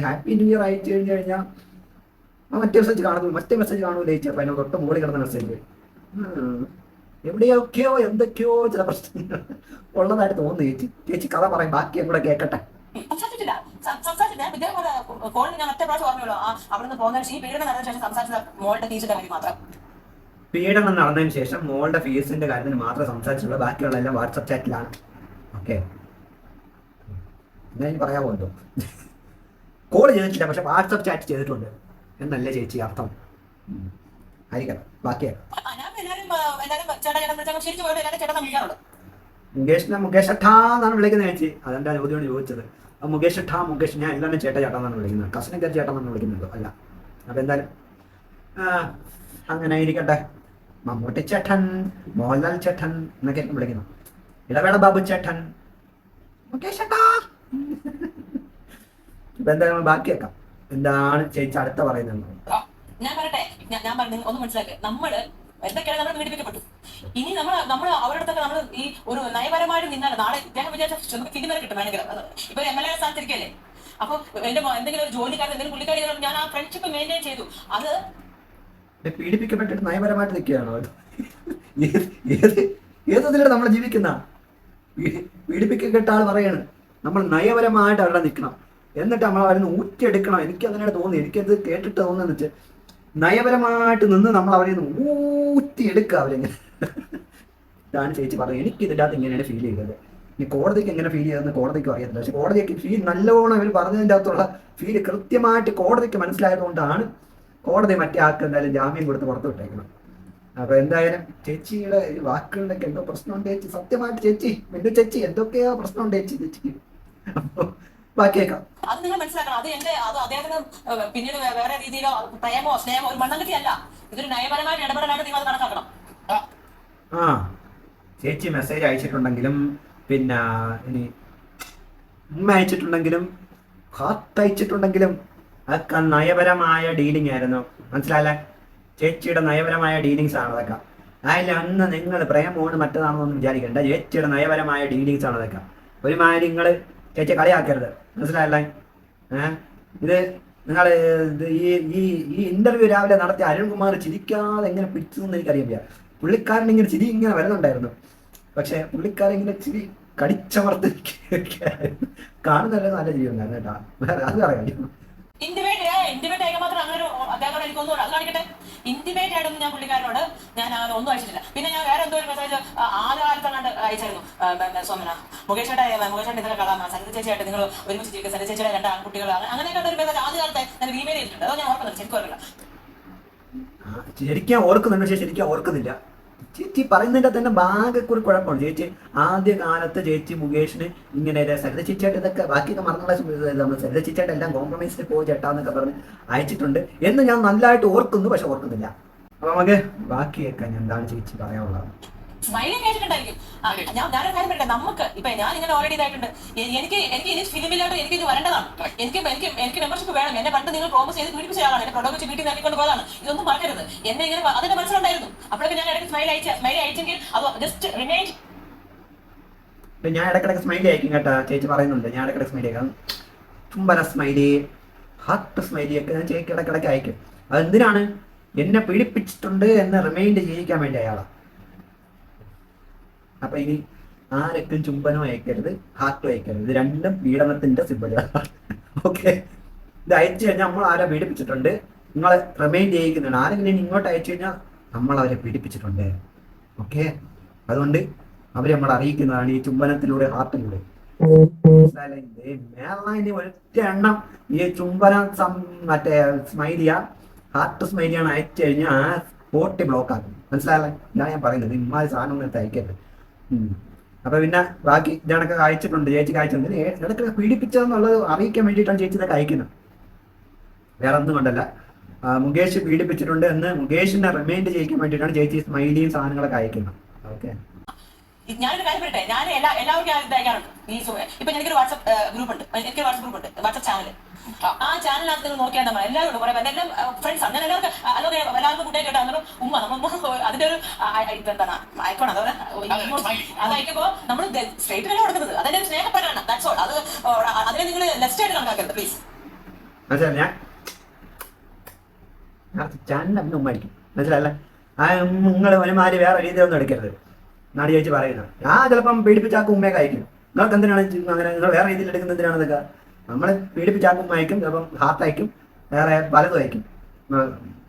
ഹാപ്പി ന്യൂ ഇയർ അയച്ചു കഴിഞ്ഞു കഴിഞ്ഞാൽ മറ്റേ മെസ്സേജ് കാണുന്നു മറ്റേ മെസ്സേജ് കാണുമോ ചേച്ചി അപ്പൊ അതിനോട് തൊട്ട് മുകളിൽ കിടന്ന മെസ്സേജ് എവിടെയൊക്കെയോ എന്തൊക്കെയോ ചില പ്രശ്നങ്ങൾ ഉള്ളതായിട്ട് തോന്നുന്നു ചേച്ചി ചേച്ചി കഥ പറയും ബാക്കി കൂടെ കേൾക്കട്ടെ സംസാരിച്ചിട്ടില്ല സം- സംസാരിച്ചില്ല ഞാൻ ഇതേപോലെ കോളിൽ ഞാൻ ഒറ്റ പ്രാവശ്യം പറഞ്ഞല്ലോ ആ അവിടെ നിന്ന് ശേഷം ഈ പീഡനം നടന്ന ശേഷം സംസാരിച്ചത് മോളുടെ ടീച്ചറുടെ കാര്യം മാത്രം. പീഡനം നടന്നതിന് ശേഷം മോളുടെ ഫീസിന്റെ കാര്യത്തിന് മാത്രം സംസാരിച്ചുള്ളൂ. ബാക്കിയുള്ള എല്ലാം വാട്സപ്പ് ചാറ്റിലാണ്. ഓക്കെ ഇനി പറയാൻ പോകുന്നു കോൾ ചെയ്തിട്ടില്ല പക്ഷെ വാട്സപ്പ് ചാറ്റ് ചെയ്തിട്ടുണ്ട്. എന്നല്ലേ ചേച്ചി അർത്ഥം. ആയിരിക്കണം. ബാക്കിയാണ് മുകേഷിനെ മുകേഷ് എന്നാണ് വിളിക്കുന്നത് ചേച്ചി. അതെന്റെ ചോദ്യമാണ് ചോദിച്ചത്? മുകേഷ് ഠാ മുകേഷ് ഞാൻ എന്താണ് ചേട്ടൻ ചേട്ടൻ എന്നാണ് വിളിക്കുന്നത്. കസിനൊക്കെ കയറി ചേട്ടാ എന്നാണ് വിളിക്കുന്നത്. അല്ല അപ്പൊ എന്തായാലും അങ്ങനെ ഇരിക്കട്ടെ. മമ്മൂട്ടി ചേട്ടൻ മോഹൻലാൽ ചേട്ടൻ എന്നൊക്കെ വിളിക്കുന്നു ഇടവേള ബാബു ചേട്ടൻ. മുകേഷ് ചേട്ടാ എന്തായാലും ബാക്കി വെക്കാം. എന്താണ് ചേച്ചി അടുത്ത പറയുന്നത്? ഞാൻ പറയട്ടെ ഞാൻ പറഞ്ഞു ഒന്ന് മനസ്സിലാക്കുക നമ്മൾ എന്തൊക്കെയാണ് നമ്മൾ പീഡിപ്പിക്കപ്പെട്ടു? ഇനി നമ്മൾ നമ്മൾ അവരുടെ അടുത്തൊക്കെ നമ്മൾ ഈ ഒരു നയപരമായിട്ട് നിന്നാൽ നാളെ ഇദ്ദേഹം വിചാരിച്ച നമുക്ക് തിരിമല കിട്ടും അത് ഇപ്പൊ എം എൽ എ സ്ഥാനത്തിരിക്കല്ലേ അപ്പൊ എന്റെ എന്തെങ്കിലും ഒരു ജോലിക്കാരൻ എന്തെങ്കിലും പുള്ളിക്കാരി ഞാൻ ആ ഫ്രണ്ട്ഷിപ്പ് മെയിന്റെയിൻ ചെയ്തു. അത് പീഡിപ്പിക്കപ്പെട്ടിട്ട് നയപരമായിട്ട് നിൽക്കുകയാണോ? ഏത് നമ്മൾ ജീവിക്കുന്ന? പീഡിപ്പിക്കപ്പെട്ട ആൾ പറയാണ് നമ്മൾ നയപരമായിട്ട് അവിടെ നിൽക്കണം. എന്നിട്ട് നമ്മൾ അവരെ ഊറ്റിയെടുക്കണം. എനിക്ക് അതിനായിട്ട് തോന്നി. എനിക്കത് കേട്ടിട്ട് തോന്നുന്നു വെച്ചാൽ നയപരമായിട്ട് നിന്ന് നമ്മൾ അവരെ ഊറ്റിയെടുക്കുക അവരെങ്ങനെ. ഇതാണ് ചേച്ചി പറഞ്ഞത്. എനിക്ക് ഇതിന്റെ അകത്ത് ഇങ്ങനെയാണ് ഫീൽ ചെയ്തത് ഇനി കോടതിക്ക് എങ്ങനെ ഫീൽ ചെയ്തതെന്ന് കോടതിക്ക് അറിയത്തില്ല. പക്ഷെ കോടതിക്ക് ഫീൽ നല്ലവണ്ണം ഇവർ പറഞ്ഞതിന്റെ അകത്തുള്ള ഫീൽ കൃത്യമായിട്ട് കോടതിക്ക് മനസ്സിലായതുകൊണ്ടാണ് കോടതി മറ്റേ ആൾക്ക് എന്തായാലും ജാമ്യം കൊടുത്ത് പുറത്തു വിട്ടേക്കണം അപ്പൊ എന്തായാലും ചേച്ചിയുടെ വാക്കുകളിലൊക്കെ എന്തോ പ്രശ്നമുണ്ട് ചേച്ചി. സത്യമായിട്ട് ചേച്ചി എന്തോ ചേച്ചി എന്തൊക്കെയാ പ്രശ്നമുണ്ട് ചേച്ചി ചേച്ചിക്ക്. ബാക്കിയേക്കാം. അത് നിങ്ങൾ മനസ്സിലാക്കണം. അത് എന്റെ അത് അദ്ദേഹത്തിന് പിന്നീട് വേറെ രീതിയിലോ പ്രേമോ സ്നേഹമോ ഒരു മണ്ണം കിട്ടിയല്ല ഇതൊരു നയപരമായ ഇടപെടലായിട്ട് നിങ്ങൾ അത് കണക്കാക്കണം. ആ. ചേച്ചി മെസ്സേജ് അയച്ചിട്ടുണ്ടെങ്കിലും പിന്നെ ഇനി ഉമ്മ അയച്ചിട്ടുണ്ടെങ്കിലും കാത്തയച്ചിട്ടുണ്ടെങ്കിലും അതൊക്കെ നയപരമായ ഡീലിംഗ് ആയിരുന്നു. മനസ്സിലായല്ലേ? ചേച്ചിയുടെ നയപരമായ ഡീലിങ്സ് ആണ് അതൊക്കെ. അതിൽ അന്ന് നിങ്ങൾ പ്രേമമാണ് മറ്റേതാണെന്നൊന്നും വിചാരിക്കണ്ട. ചേച്ചിയുടെ നയപരമായ ഡീലിങ്സ് ആണ് അതൊക്കെ. ഒരുമാതിരി നിങ്ങൾ ചേച്ചി കളിയാക്കരുത്. മനസ്സിലായല്ലേ? ഏഹ് ഇത് നിങ്ങൾ ഈ ഈ ഈ ഇന്റർവ്യൂ രാവിലെ നടത്തിയ അരുൺകുമാർ ചിരിക്കാതെ എങ്ങനെ പിടിച്ചു എന്ന് എനിക്കറിയില്ല പുള്ളിക്കാരൻ ഇങ്ങനെ ചിരി ഇങ്ങനെ വരുന്നുണ്ടായിരുന്നു. പക്ഷെ പുള്ളിക്കാരൻ ഇങ്ങനെ ചിരി കടിച്ചമർത്ത് കാണുന്നല്ലോ നല്ല ചിരി ഉണ്ടായിരുന്നു കേട്ടാ. വേറെ അത് പറയാം. ഇന്റിമേറ്റ് ആയിട്ടൊന്നും ഞാൻ പുള്ളിക്കാരനോട് ഞാൻ ഒന്നും അയച്ചിട്ടില്ല. പിന്നെ ഞാൻ വേറെ എന്തോ ഒരു മെസ്സേജ് ആദ്യ കാലത്ത് കണ്ട് അയച്ചായിരുന്നു. സോമന. മുകേഷ് ചേട്ടാ മുകേഷ് ചേട്ടൻ ഇതൊക്കെ കളാം സരിത ചേച്ചിയായിട്ട് നിങ്ങൾ ഒരുമിച്ച് ജീവിക്കുക സരിത ചേച്ചിയുടെ രണ്ട് ആൺകുട്ടികൾ അങ്ങനെ അങ്ങനെയൊക്കെ ഒരു മെസ്സേജ് ആദ്യ കാലത്തെ ഞാൻ ഇമെയിൽ ചെയ്തിട്ടുണ്ട്. അതോ ഞാൻ ഓർക്കുന്നില്ല? ശരിക്കും ഓർക്കുന്നുണ്ട് ശരിക്കും ഓർക്കുന്നില്ല. ചേച്ചി പറയുന്നതിന്റെ തന്നെ ഭാഗക്കൊരു കുഴപ്പമാണ് ചേച്ചി ആദ്യ കാലത്ത് ചേച്ചി മുകേഷിന് ഇങ്ങനെ ഒരു സരിത ചിറ്റായിട്ട് ഇതൊക്കെ ബാക്കിയൊക്കെ മറന്നുള്ള നമ്മൾ സരിത ചിറ്റായിട്ട് എല്ലാം കോംപ്രമൈസിൽ പോയി ചേട്ടാന്നൊക്കെ പറഞ്ഞ് അയച്ചിട്ടുണ്ട്. എന്ന് ഞാൻ നല്ലതായിട്ട് ഓർക്കുന്നു പക്ഷെ ഓർക്കുന്നില്ല. അപ്പൊ നമുക്ക് ബാക്കിയൊക്കെ എന്താണ് ചേച്ചി പറയാനുള്ളത്? സ്മൈലി കേട്ടിട്ടുണ്ടായിരിക്കും. ആ, ഞാൻ ഞാനൊരു കാര്യം പറയട്ടെ? നമുക്ക് ഇപ്പൊ ഞാൻ ഇങ്ങനെ ഓൾറെഡി ഇതായിട്ടുണ്ട്. എ- എനിക്ക് എനിക്ക് ഇനി ഫിലിമിലോട്ട് എനിക്ക് ഇത് വരേണ്ടതാണ്. എനിക്ക് എനിക്ക് എനിക്ക് മെമ്പർഷിപ്പ് വേണം. എന്നെ പണ്ട് നിങ്ങൾ പ്രോമിസ് ചെയ്ത് പീഡിപ്പിച്ച ആളാണ്. എന്നെ പ്രൊഡക്റ്റ് വെച്ച് വീട്ടിൽ നൽകിക്കൊണ്ട് പോയതാണ്. ഇതൊന്നും മറക്കരുത്. എന്നെ ഇങ്ങനെ പ- അതെന്റെ മനസ്സിലുണ്ടായിരുന്നു അപ്പോഴൊക്കെ ഞാൻ ഇടയ്ക്ക് സ്മൈൽ അയച്ച സ്മൈൽ അയച്ചെങ്കിൽ അത് ജസ്റ്റ് റിമൈൻഡ് ഇപ്പൊ ഞാൻ ഇടക്കിടക്ക് സ്മൈലി അയക്കും കേട്ടാ. ചേച്ചി പറയുന്നുണ്ട്. ഞാൻ ഇടക്കിടക്ക് സ്മൈലി അയക്കാം. ചുംബന സ്മൈലി ഹാർട്ട് സ്മൈലി ഒക്കെ ഞാൻ ചേച്ചി ഇടക്കിടക്ക് അയക്കും. അതെന്തിനാണ്? എന്നെ പീഡിപ്പിച്ചിട്ടുണ്ട് എന്ന് റിമൈൻഡ് ചെയ്യിക്കാൻ വേണ്ടി അയാളാ. അപ്പൊ ഇനി ആരൊക്കെ ചുംബനം അയക്കരുത് ഹാർട്ട് അയക്കരുത്. ഇത് രണ്ടും പീഡനത്തിന്റെ സിബലുകളാണ്. ഓക്കെ ഇത് അയച്ചു കഴിഞ്ഞാൽ നമ്മൾ ആരെ പീഡിപ്പിച്ചിട്ടുണ്ട്? നിങ്ങളെ റിമൈൻഡ് ചെയ്യിക്കുന്നുണ്ട് ആരെങ്കിലും ഇങ്ങോട്ട് അയച്ചു കഴിഞ്ഞാൽ നമ്മൾ അവരെ പീഡിപ്പിച്ചിട്ടുണ്ട്. ഓക്കെ അതുകൊണ്ട് അവരെ നമ്മൾ അറിയിക്കുന്നതാണ് ഈ ചുംബനത്തിലൂടെ ഹാർട്ടിലൂടെ. മനസ്സിലായില്ലേ? ദേ മേള ഇനി ഒറ്റ എണ്ണം ഈ ചുംബന മറ്റേ സ്മൈലിയ ഹാർട്ട് സ്മൈലിയാണ് അയച്ചു കഴിഞ്ഞാൽ ആ പോട്ടി ബ്ലോക്ക് ആക്കും മനസ്സിലായല്ലേ? ഞാൻ ഞാൻ പറയുന്നത്. ഇമ്മാതിരി സാധനം ഒന്നും അയക്കരുത്. ഉം. അപ്പൊ പിന്നെ ബാക്കി ഇതണക്ക് അയച്ചിട്ടുണ്ട് ചേച്ചി അയച്ചിട്ടുണ്ട് ഇടയ്ക്ക് പീഡിപ്പിച്ചതെന്നുള്ളത് അറിയിക്കാൻ വേണ്ടിയിട്ടാണ് ചേച്ചി ഇതൊക്കെ അയക്കുന്നത്. വേറെ ഒന്നും കൊണ്ടല്ല മുകേഷ് പീഡിപ്പിച്ചിട്ടുണ്ട് എന്ന് മുകേഷിനെ റിമൈൻഡ് ചെയ്യിക്കാൻ വേണ്ടിയിട്ടാണ് ചേച്ചി സ്മൈലിയും സാധനങ്ങളൊക്കെ അയക്കുന്നത്. ഓക്കെ ഞാനൊരു കാര്യം പറയട്ടെ? ഞാൻ എല്ലാ എല്ലാവർക്കും അയക്കാറുണ്ട് ഈ സോ ഇപ്പൊ എനിക്കൊരു വാട്സ്ആപ്പ് ഗ്രൂപ്പ് ഉണ്ട് എനിക്ക് വാട്സ്ആപ്പ് ഗ്രൂപ്പ് ഉണ്ട് വാട്സ്ആപ്പ് ചാനൽ ആ. ചാനലിനകത്ത് നിങ്ങൾ നോക്കിയാൽ നമ്മൾ എല്ലാവരും ഉണ്ട്. കുറെ എല്ലാം ഫ്രണ്ട്സ് അങ്ങനെ എല്ലാവർക്കും അല്ലാതെ എല്ലാവർക്കും കൂടെ കേട്ടോ. അന്നേരം ഉമ്മ നമ്മ അതിന്റെ ഒരു എന്താണ്? അയക്കണം അതുപോലെ അത് നമ്മൾ സ്ട്രേറ്റ് അല്ല കൊടുക്കുന്നത്? അതെന്റെ ഒരു സ്നേഹപ്രകടനം. ദാറ്റ്സ് ഓൾ അത് അതിനെ നിങ്ങൾ ലെസ്റ്റ് ആയിട്ട് കണക്കാക്കരുത് പ്ലീസ് മനസ്സിലായി? ഞാൻ ചാനൽ അതിന് ഉമ്മായിരിക്കും മനസ്സിലല്ലേ ആ നിങ്ങൾ ഒരുമാതിരി വേറെ രീതിയിലൊന്നും എടുക്കരുത്. നാടി ചോദിച്ച് പറയുന്നത് ഞാൻ ചിലപ്പം പീഡിപ്പിച്ചാക്കും ഉമ്മയൊക്കെ അയക്കും നിങ്ങൾക്ക് എന്തിനാണ് അങ്ങനെ നിങ്ങൾ വേറെ രീതിയിൽ എടുക്കുന്നത് എന്തിനാണെന്നൊക്കെ? നമ്മൾ പീഡിപ്പിച്ചാക്കും അയക്കും ചിലപ്പം ഹാർട്ട് അയക്കും വേറെ പലതും അയക്കും.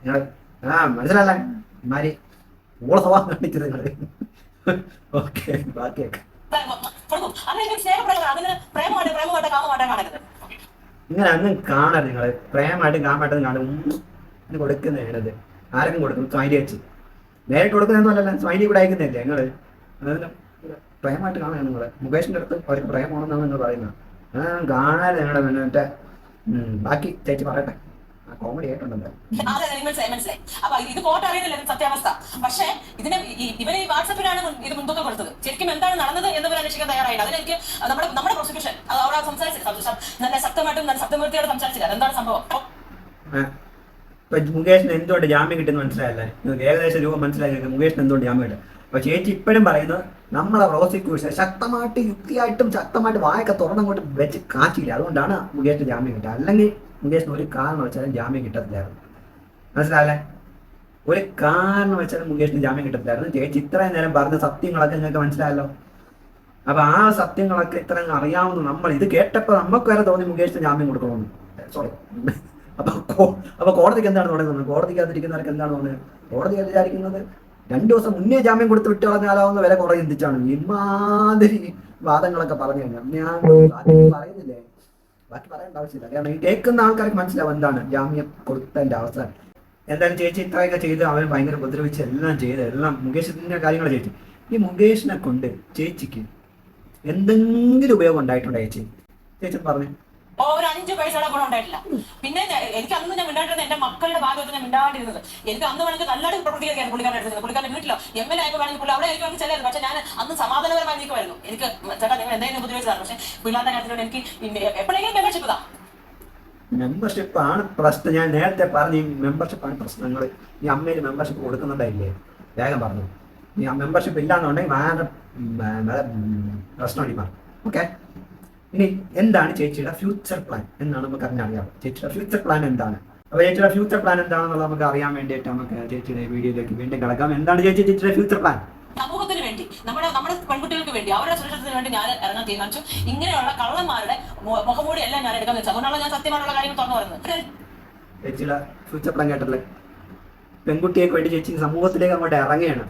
നിങ്ങൾ ആ മനസ്സിലല്ല ഇമാരി ഓള സ്വഭാവം കാണിച്ചത് നിങ്ങൾ ഓക്കെ ബാക്കിയൊക്കെ. പ്രേമമായിട്ട് കാമമായിട്ട് കാണരുത് നിങ്ങൾ പ്രേമമായിട്ടും കാമായിട്ടും കാണും. കൊടുക്കുന്നതാണത് ആർക്കും കൊടുക്കും. സ്മൈലി വെച്ച് നേരിട്ട് കൊടുക്കുന്നതൊന്നുമല്ല സ്മൈലി കൂടെ അയക്കുന്നില്ലേ നിങ്ങൾ അതിന് പ്രേമമായിട്ട് കാണുകയാണ് നിങ്ങൾ മുകേഷിന്റെ അടുത്ത് അവർ പ്രേമമാണെന്നാണ് നിങ്ങൾ പറയുന്നത്. ആ കാണാതെ നിങ്ങളുടെ മറ്റേ ബാക്കി ചേച്ചി പറയട്ടെ. കോമഡി ആയിട്ടുണ്ടല്ലോ. മനസ്സിലായി അപ്പൊ ഇത് കോട്ട് അറിയുന്നില്ല സത്യാവസ്ഥ. പക്ഷേ ഇതിനെ ഇവർ ഈ വാട്സപ്പിലാണ് ഇത് മുൻതൂക്കം കൊടുത്തത്. ശരിക്കും എന്താണ് നടന്നത് എന്നവർ അന്വേഷിക്കാൻ തയ്യാറായില്ല. അതിനെനിക്ക് നമ്മുടെ നമ്മുടെ പ്രോസിക്യൂഷൻ അവിടെ സംസാരിച്ചില്ല. നല്ല ശക്തമായിട്ടും നല്ല ശബ്ദമൂർത്തിയോട് സംസാരിച്ചില്ല. അതെന്താണ് സംഭവം? മുകേഷിന് എന്തുകൊണ്ട് ജാമ്യം കിട്ടുന്ന മനസ്സിലായല്ലേ? ഏകദേശം രൂപം മനസ്സിലായി മുകേഷിന് എന്തുകൊണ്ട് ജാമ്യം കിട്ടും? അപ്പൊ ചേച്ചി ഇപ്പോഴും പറയുന്നത് നമ്മളെ പ്രോസിക്യൂഷൻ ശക്തമായിട്ട് യുക്തിയായിട്ടും ശക്തമായിട്ട് വായൊക്കെ തുറന്നങ്ങോട്ട് വെച്ച് കാച്ചില്ല അതുകൊണ്ടാണ് മുകേഷിന് ജാമ്യം കിട്ടുക അല്ലെങ്കിൽ മുകേഷിന് ഒരു കാരണം വെച്ചാലും ജാമ്യം കിട്ടത്തില്ലായിരുന്നു. മനസ്സിലായല്ലേ? ഒരു കാരണം വെച്ചാലും മുകേഷിന് ജാമ്യം കിട്ടത്തില്ലായിരുന്നു. ചേച്ചി ഇത്രയും നേരം പറഞ്ഞ സത്യങ്ങളൊക്കെ നിങ്ങൾക്ക് മനസ്സിലായല്ലോ? അപ്പൊ ആ സത്യങ്ങളൊക്കെ ഇത്രയും അറിയാവുന്ന നമ്മൾ ഇത് കേട്ടപ്പോ നമുക്ക് വരെ തോന്നി മുകേഷിന് ജാമ്യം കൊടുക്കണമെന്ന്. സോറി അപ്പൊ അപ്പൊ കോടതിക്ക് എന്താണ് തോന്നുന്നത് കോടതിക്ക് അതിരിക്കുന്നവർക്ക് എന്താണ് തോന്നുന്നത് കോടതി വിചാരിക്കുന്നത് രണ്ടു ദിവസം മുന്നേ ജാമ്യം കൊടുത്ത് വിട്ട് പറഞ്ഞാലാവുന്ന വില കുറെ ചിന്തിച്ചാണ്. ഇമാതിരി വാദങ്ങളൊക്കെ പറഞ്ഞു കഴിഞ്ഞാൽ ഞാൻ പറയുന്നില്ലേ? ബാക്കി പറയേണ്ട ആവശ്യമില്ല. കാരണം ഈ കേൾക്കുന്ന ആൾക്കാർക്ക് മനസ്സിലാവും എന്താണ് ജാമ്യം കൊടുത്തതിന്റെ അവസാനം എന്തായാലും ചേച്ചി ഇത്രയൊക്കെ ചെയ്ത് അവൻ ഭയങ്കര ഉപദ്രവിച്ച് എല്ലാം ചെയ്ത് എല്ലാം മുകേഷിന്റെ കാര്യങ്ങൾ ചേച്ചി. ഈ മുകേഷിനെ കൊണ്ട് ചേച്ചിക്ക് എന്തെങ്കിലും ഉപയോഗം ഉണ്ടായിട്ടുണ്ടോ ചേച്ചി? ചേച്ചി പറഞ്ഞു. ഒരു അഞ്ച് പൈസയുടെ ഗുണം ഉണ്ടായിട്ടില്ല. പിന്നെ എനിക്ക് അന്ന് ഞാൻ മിണ്ടാണ്ടിരുന്നത് എന്റെ മക്കളുടെ ഭാഗത്ത് ഞാൻ മിണ്ടാണ്ടിരുന്നത്. എനിക്ക് അന്ന് വേണമെങ്കിൽ നല്ലൊരു പ്രവർത്തിക്കാൻ പുള്ളിക്കാരുടെ അടുത്ത് പുള്ളിക്കാരുടെ വീട്ടിലോ എം എൽ ആയപ്പോൾ വേണമെങ്കിൽ പുള്ളി അവിടെ ആയിരിക്കും ചിലത് പക്ഷെ ഞാൻ അന്ന് സമാധാനപരമായി നിൽക്കുമായിരുന്നു. എനിക്ക് ചേട്ടാ നിങ്ങൾ എന്തെങ്കിലും ഉപദ്രവിച്ചതാണ് പക്ഷെ പിള്ളാത്ത കാര്യത്തിലൂടെ എനിക്ക് എപ്പോഴെങ്കിലും മെമ്പർഷിപ്പ് താ മെമ്പർഷിപ്പ് ആണ് പ്രശ്നം. ഞാൻ നേരത്തെ പറഞ്ഞു മെമ്പർഷിപ്പ് ആണ് പ്രശ്നങ്ങൾ. ഈ അമ്മയിൽ മെമ്പർഷിപ്പ് കൊടുക്കുന്നുണ്ടായില്ലേ? വേഗം പറഞ്ഞു. ഈ മെമ്പർഷിപ്പ് ഇല്ലാന്നുണ്ടെങ്കിൽ വേറെ പ്രശ്നം മാറും. ഓക്കെ ഇനി എന്താണ് ചേച്ചിയുടെ ഫ്യൂച്ചർ പ്ലാൻ എന്നാണ് നമുക്ക് അറിഞ്ഞറിയാം. ചേച്ചിയുടെ ഫ്യൂച്ചർ പ്ലാൻ എന്താണ്? അപ്പൊ ചേച്ചിയുടെ ഫ്യൂച്ചർ പ്ലാൻ എന്താണെന്നുള്ളത് നമുക്ക് അറിയാൻ വേണ്ടിയിട്ട് നമുക്ക് ചേച്ചിയുടെ വീഡിയോയിലേക്ക് വീണ്ടും കിടക്കാം. എന്താണ് ചേച്ചി ചേച്ചിയുടെ ഫ്യൂച്ചർ പ്ലാൻ സമൂഹത്തിന് വേണ്ടി നമ്മുടെ നമ്മുടെ പെൺകുട്ടികൾക്ക് വേണ്ടി അവരുടെ സുരക്ഷത്തിന് വേണ്ടി ഞാൻ ഇറങ്ങാൻ തീരുമാനിച്ചു. ഇങ്ങനെയുള്ള കള്ളന്മാരുടെ മുഖമൂടി എല്ലാം ഞാൻ എടുക്കാൻ വെച്ചു. അതുകൊണ്ടാണ് ഞാൻ സത്യമായിട്ടുള്ള കാര്യങ്ങൾ തുറന്നു പറയുന്നത്. ചേച്ചിയുടെ ഫ്യൂച്ചർ പ്ലാൻ കേട്ടല്ലേ പെൺകുട്ടിയെ വേണ്ടി ചേച്ചി സമൂഹത്തിലേക്ക് അങ്ങോട്ട് ഇറങ്ങുകയാണ്.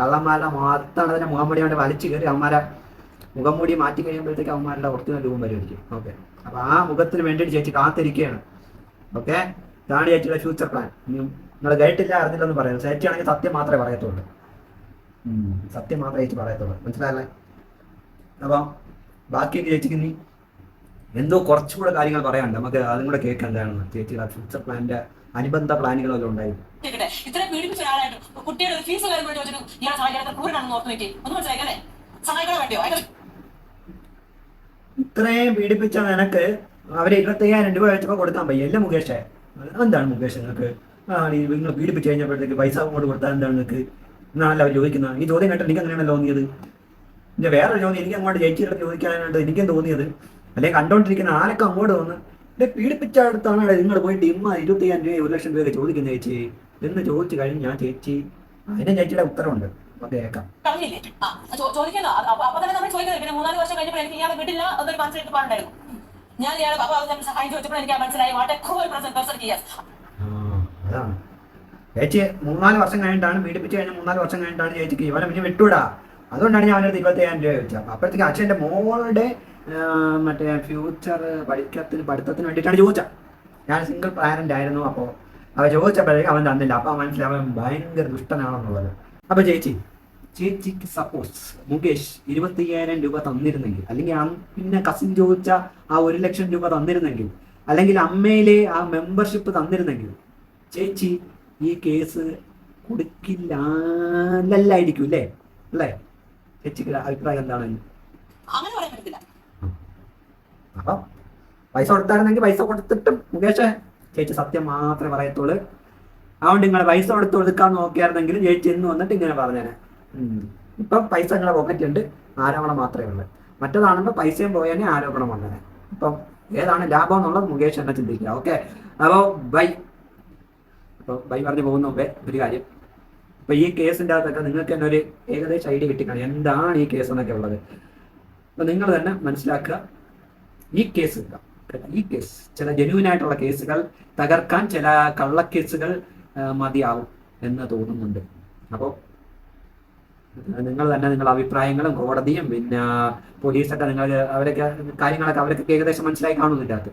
കള്ളന്മാരുടെ മാത്രമാണ് അതിന്റെ മുഖമൂടി കൊണ്ട് വലിച്ചു കയറി അവന്മാരെ മുഖംമൂടി മാറ്റി കഴിയുമ്പോഴത്തേക്ക് അവന്മാരുടെ ഒറിജിനൽ രൂപം വരുമായിരിക്കും ഓക്കെ അപ്പൊ ആ മുഖത്തിന് വേണ്ടിയിട്ട് ചേച്ചി കാത്തിരിക്കുകയാണ്. ഓക്കെ ഇതാണ് ചേച്ചിയുടെ ഫ്യൂച്ചർ പ്ലാൻ നിങ്ങൾ കേട്ടില്ല അറിഞ്ഞില്ലെന്ന് പറയുന്നത് ചേച്ചി ആണെങ്കിൽ സത്യം മാത്രമേ പറയത്തുള്ളൂ. സത്യം മാത്രമേ ചേച്ചി പറയത്തുള്ളൂ. മനസ്സിലായല്ലേ? അപ്പം ബാക്കി ചേച്ചിക്ക് നീ എന്തോ കുറച്ചുകൂടെ കാര്യങ്ങൾ പറയാനുണ്ട്. നമുക്ക് അതും കൂടെ കേൾക്കാം എന്താണെന്ന് ചേച്ചിയുടെ ഫ്യൂച്ചർ പ്ലാനിന്റെ അനുബന്ധ പ്ലാനുകളൊക്കെ ഉണ്ടായി ഇത്രയും കുട്ടിയുടെ ഫീസ് ചോദിച്ചിട്ട് ഇയാളെ സഹായിക്കാത്ത ക്രൂരനാണെന്ന് ഓർത്ത് നോക്കി ഒന്ന് മനസ്സിലാക്കല്ലേ സഹായിക്കണോ വേണ്ടിയോ? ഇത്രയും പീഡിപ്പിച്ച നിനക്ക് അവരെ ഇരുപത്തയ്യായിരം രൂപ വെച്ചപ്പോൾ കൊടുക്കാൻ പയ്യ. അല്ല മുകേഷേ. എന്താണ് മുകേഷ് നിനക്ക്? ആ നിങ്ങൾ പീഡിപ്പിച്ച് കഴിഞ്ഞപ്പോഴത്തേക്ക് പൈസ അങ്ങോട്ട് കൊടുത്താൽ എന്താണ് നിനക്ക്? എന്നാണല്ലോ അവർ ചോദിക്കുന്നത്. ഈ ചോദ്യം കേട്ടോ എനിക്ക് അങ്ങനെയാണല്ലോ തോന്നിയത്? പിന്നെ വേറെ ചോദ്യം. എനിക്ക് അങ്ങോട്ട് ജയിച്ചിട്ട് ചോദിക്കാനായിട്ട് എനിക്കും തോന്നിയത്. അല്ലെങ്കിൽ കണ്ടോണ്ടിരിക്കുന്ന ആരൊക്കെ അങ്ങോട്ട് വന്ന് എന്നെ പീഡിപ്പിച്ച അടുത്താണ് നിങ്ങൾ പോയിട്ട് ഇമ്മ ഇരുപത്തയ്യായിരം രൂപ ഒരു ലക്ഷം രൂപയൊക്കെ ചോദിക്കുന്നത് ചേച്ചി. എന്ന് ചോദിച്ചു കഴിഞ്ഞ് ഞാൻ ചേച്ചി അതിനെ ചേച്ചിയുടെ ഉത്തരവുണ്ട്. കേൾക്കാം ആ അപ്പൊ തന്നെ നമ്മൾ ചോദിക്കുന്നത് പിന്നെ മൂന്നാൽ വർഷം കഴിഞ്ഞപ്പോൾ എനിക്ക് ഇയാളെ വിടില്ല എന്നൊരു ഞാൻ ഇയാളെ അപ്പൊ സഹായം ചോദിച്ചപ്പോൾ എനിക്ക് മനസ്സിലായി വാട്ട് പേഴ്സൺ അതാണ്. ചേച്ചി മൂന്നാൽ വർഷം കഴിഞ്ഞിട്ടാണ് പീഡിപ്പിച്ച് കഴിഞ്ഞ മൂന്നാൽ വർഷം കഴിഞ്ഞിട്ടാണ് ചേച്ചിക്ക് ഇവനെ പിന്നെ വിട്ടുവിടാ. അതുകൊണ്ടാണ് ഞാൻ അവനടുത്ത് ഇരുപത്തയ്യായിരം രൂപ അപ്പൊ അപ്പോഴത്തേക്ക് അച്ഛന്റെ മോളുടെ മറ്റേ ഫ്യൂച്ചർ പഠിക്കത്തിന് പഠിത്തത്തിന് വേണ്ടിയിട്ടാണ് ചോദിച്ചത്. ഞാൻ സിംഗിൾ പാരന്റ് ആയിരുന്നു അപ്പോൾ അവ ചോദിച്ചപ്പോഴേക്കും അവൻ തന്നില്ല. അപ്പോൾ മനസ്സിലായി അവൻ ഭയങ്കര ദുഷ്ടനാണെന്നുള്ളത്. അപ്പൊ ചേച്ചി ചേച്ചിക്ക് സപ്പോസ് മുകേഷ് ഇരുപത്തി അയ്യായിരം രൂപ തന്നിരുന്നെങ്കിൽ അല്ലെങ്കിൽ പിന്നെ കസിൻ ചോദിച്ച ആ ഒരു ലക്ഷം രൂപ തന്നിരുന്നെങ്കിൽ അല്ലെങ്കിൽ അമ്മയിലെ ആ മെമ്പർഷിപ്പ് തന്നിരുന്നെങ്കിൽ ചേച്ചി ഈ കേസ് കൊടുക്കില്ലായിരിക്കും അല്ലേ? അല്ലേ? ചേച്ചിക്ക് അഭിപ്രായം എന്താണ്? അപ്പൊ പൈസ കൊടുത്തായിരുന്നെങ്കിൽ പൈസ കൊടുത്തിട്ടും മുകേഷ് ചേച്ചി സത്യം മാത്രമേ പറയത്തുള്ളൂ. അതുകൊണ്ട് നിങ്ങൾ പൈസ കൊടുത്ത് ഒതുക്കാൻ നോക്കിയായിരുന്നെങ്കിൽ ചേച്ചി ഇന്ന് വന്നിട്ട് ഇങ്ങനെ പറഞ്ഞേനെ. ഇപ്പം പൈസ നിങ്ങളെ പോക്കറ്റുണ്ട് ആരോപണം മാത്രമേ ഉള്ളൂ. മറ്റേതാണെങ്കിൽ പൈസയും പോയതിനെ ആരോപണം വന്നേനെ. ഇപ്പം ഏതാണ് ലാഭം എന്നുള്ളത് മുകേഷ് എന്നെ ചിന്തിക്കുക. ഓക്കെ. അപ്പോൾ ബൈ. അപ്പോൾ ബൈ പറഞ്ഞു പോകുന്നു ഒരു കാര്യം. ഇപ്പൊ ഈ കേസിന്റെ അകത്തൊക്കെ നിങ്ങൾക്ക് തന്നെ ഒരു ഏകദേശം ഐഡിയ കിട്ടിക്കാണ്. എന്താണ് ഈ കേസ് എന്നൊക്കെ ഉള്ളത്. അപ്പൊ നിങ്ങൾ തന്നെ മനസ്സിലാക്കുക. ഈ കേസ്. ഈ കേസ് ചില ജനുവിനായിട്ടുള്ള കേസുകൾ തകർക്കാൻ ചില കള്ളക്കേസുകൾ മതിയാവും എന്ന് തോന്നുന്നുണ്ട്. അപ്പോൾ നിങ്ങൾ തന്നെ നിങ്ങളുടെ അഭിപ്രായങ്ങളും കോടതിയും പിന്നെ പോലീസൊക്കെ നിങ്ങൾ അവരൊക്കെ കാര്യങ്ങളൊക്കെ അവരൊക്കെ ഏകദേശം മനസ്സിലായി കാണുന്നില്ല അത്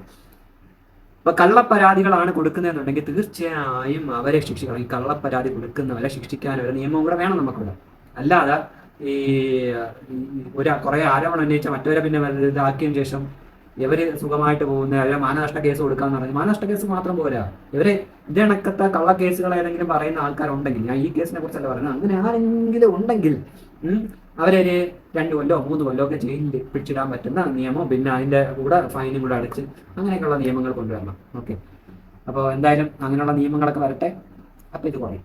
അപ്പൊ കള്ളപ്പരാതികളാണ് കൊടുക്കുന്നതെന്നുണ്ടെങ്കിൽ തീർച്ചയായും അവരെ ശിക്ഷിക്കണം. ഈ കള്ളപ്പരാതി കൊടുക്കുന്നവരെ ശിക്ഷിക്കാൻ ഒരു നിയമം കൂടെ വേണം നമുക്കിവിടെ. അല്ലാതെ ഈ ഒരു കുറെ ആരോപണം ഉന്നയിച്ച മറ്റവരെ പിന്നെ ഇതാക്കിയതിനു ശേഷം ഇവർ സുഖമായിട്ട് പോകുന്ന അവരെ മാനനഷ്ട കേസ് കൊടുക്കാന്ന് പറഞ്ഞു. മാനനഷ്ട കേസ് മാത്രം പോരാ. ഇവർ കള്ള കേസുകൾ ഏതെങ്കിലും പറയുന്ന ആൾക്കാരുണ്ടെങ്കിൽ ഞാൻ ഈ കേസിനെ കുറിച്ചല്ല പറയുന്നത് അങ്ങനെ ആരെങ്കിലും ഉണ്ടെങ്കിൽ അവരൊരു രണ്ട് കൊല്ലോ മൂന്ന് കൊല്ലോ ഒക്കെ ജയിലിൽ പിടിച്ചിടാൻ പറ്റുന്ന നിയമം പിന്നെ അതിന്റെ കൂടെ ഫൈനും കൂടെ അടച്ച് അങ്ങനെയൊക്കെയുള്ള നിയമങ്ങൾ കൊണ്ടുവരണം. ഓക്കെ. അപ്പോൾ എന്തായാലും അങ്ങനെയുള്ള നിയമങ്ങളൊക്കെ വരട്ടെ. അപ്പോൾ ഇത് കുറയും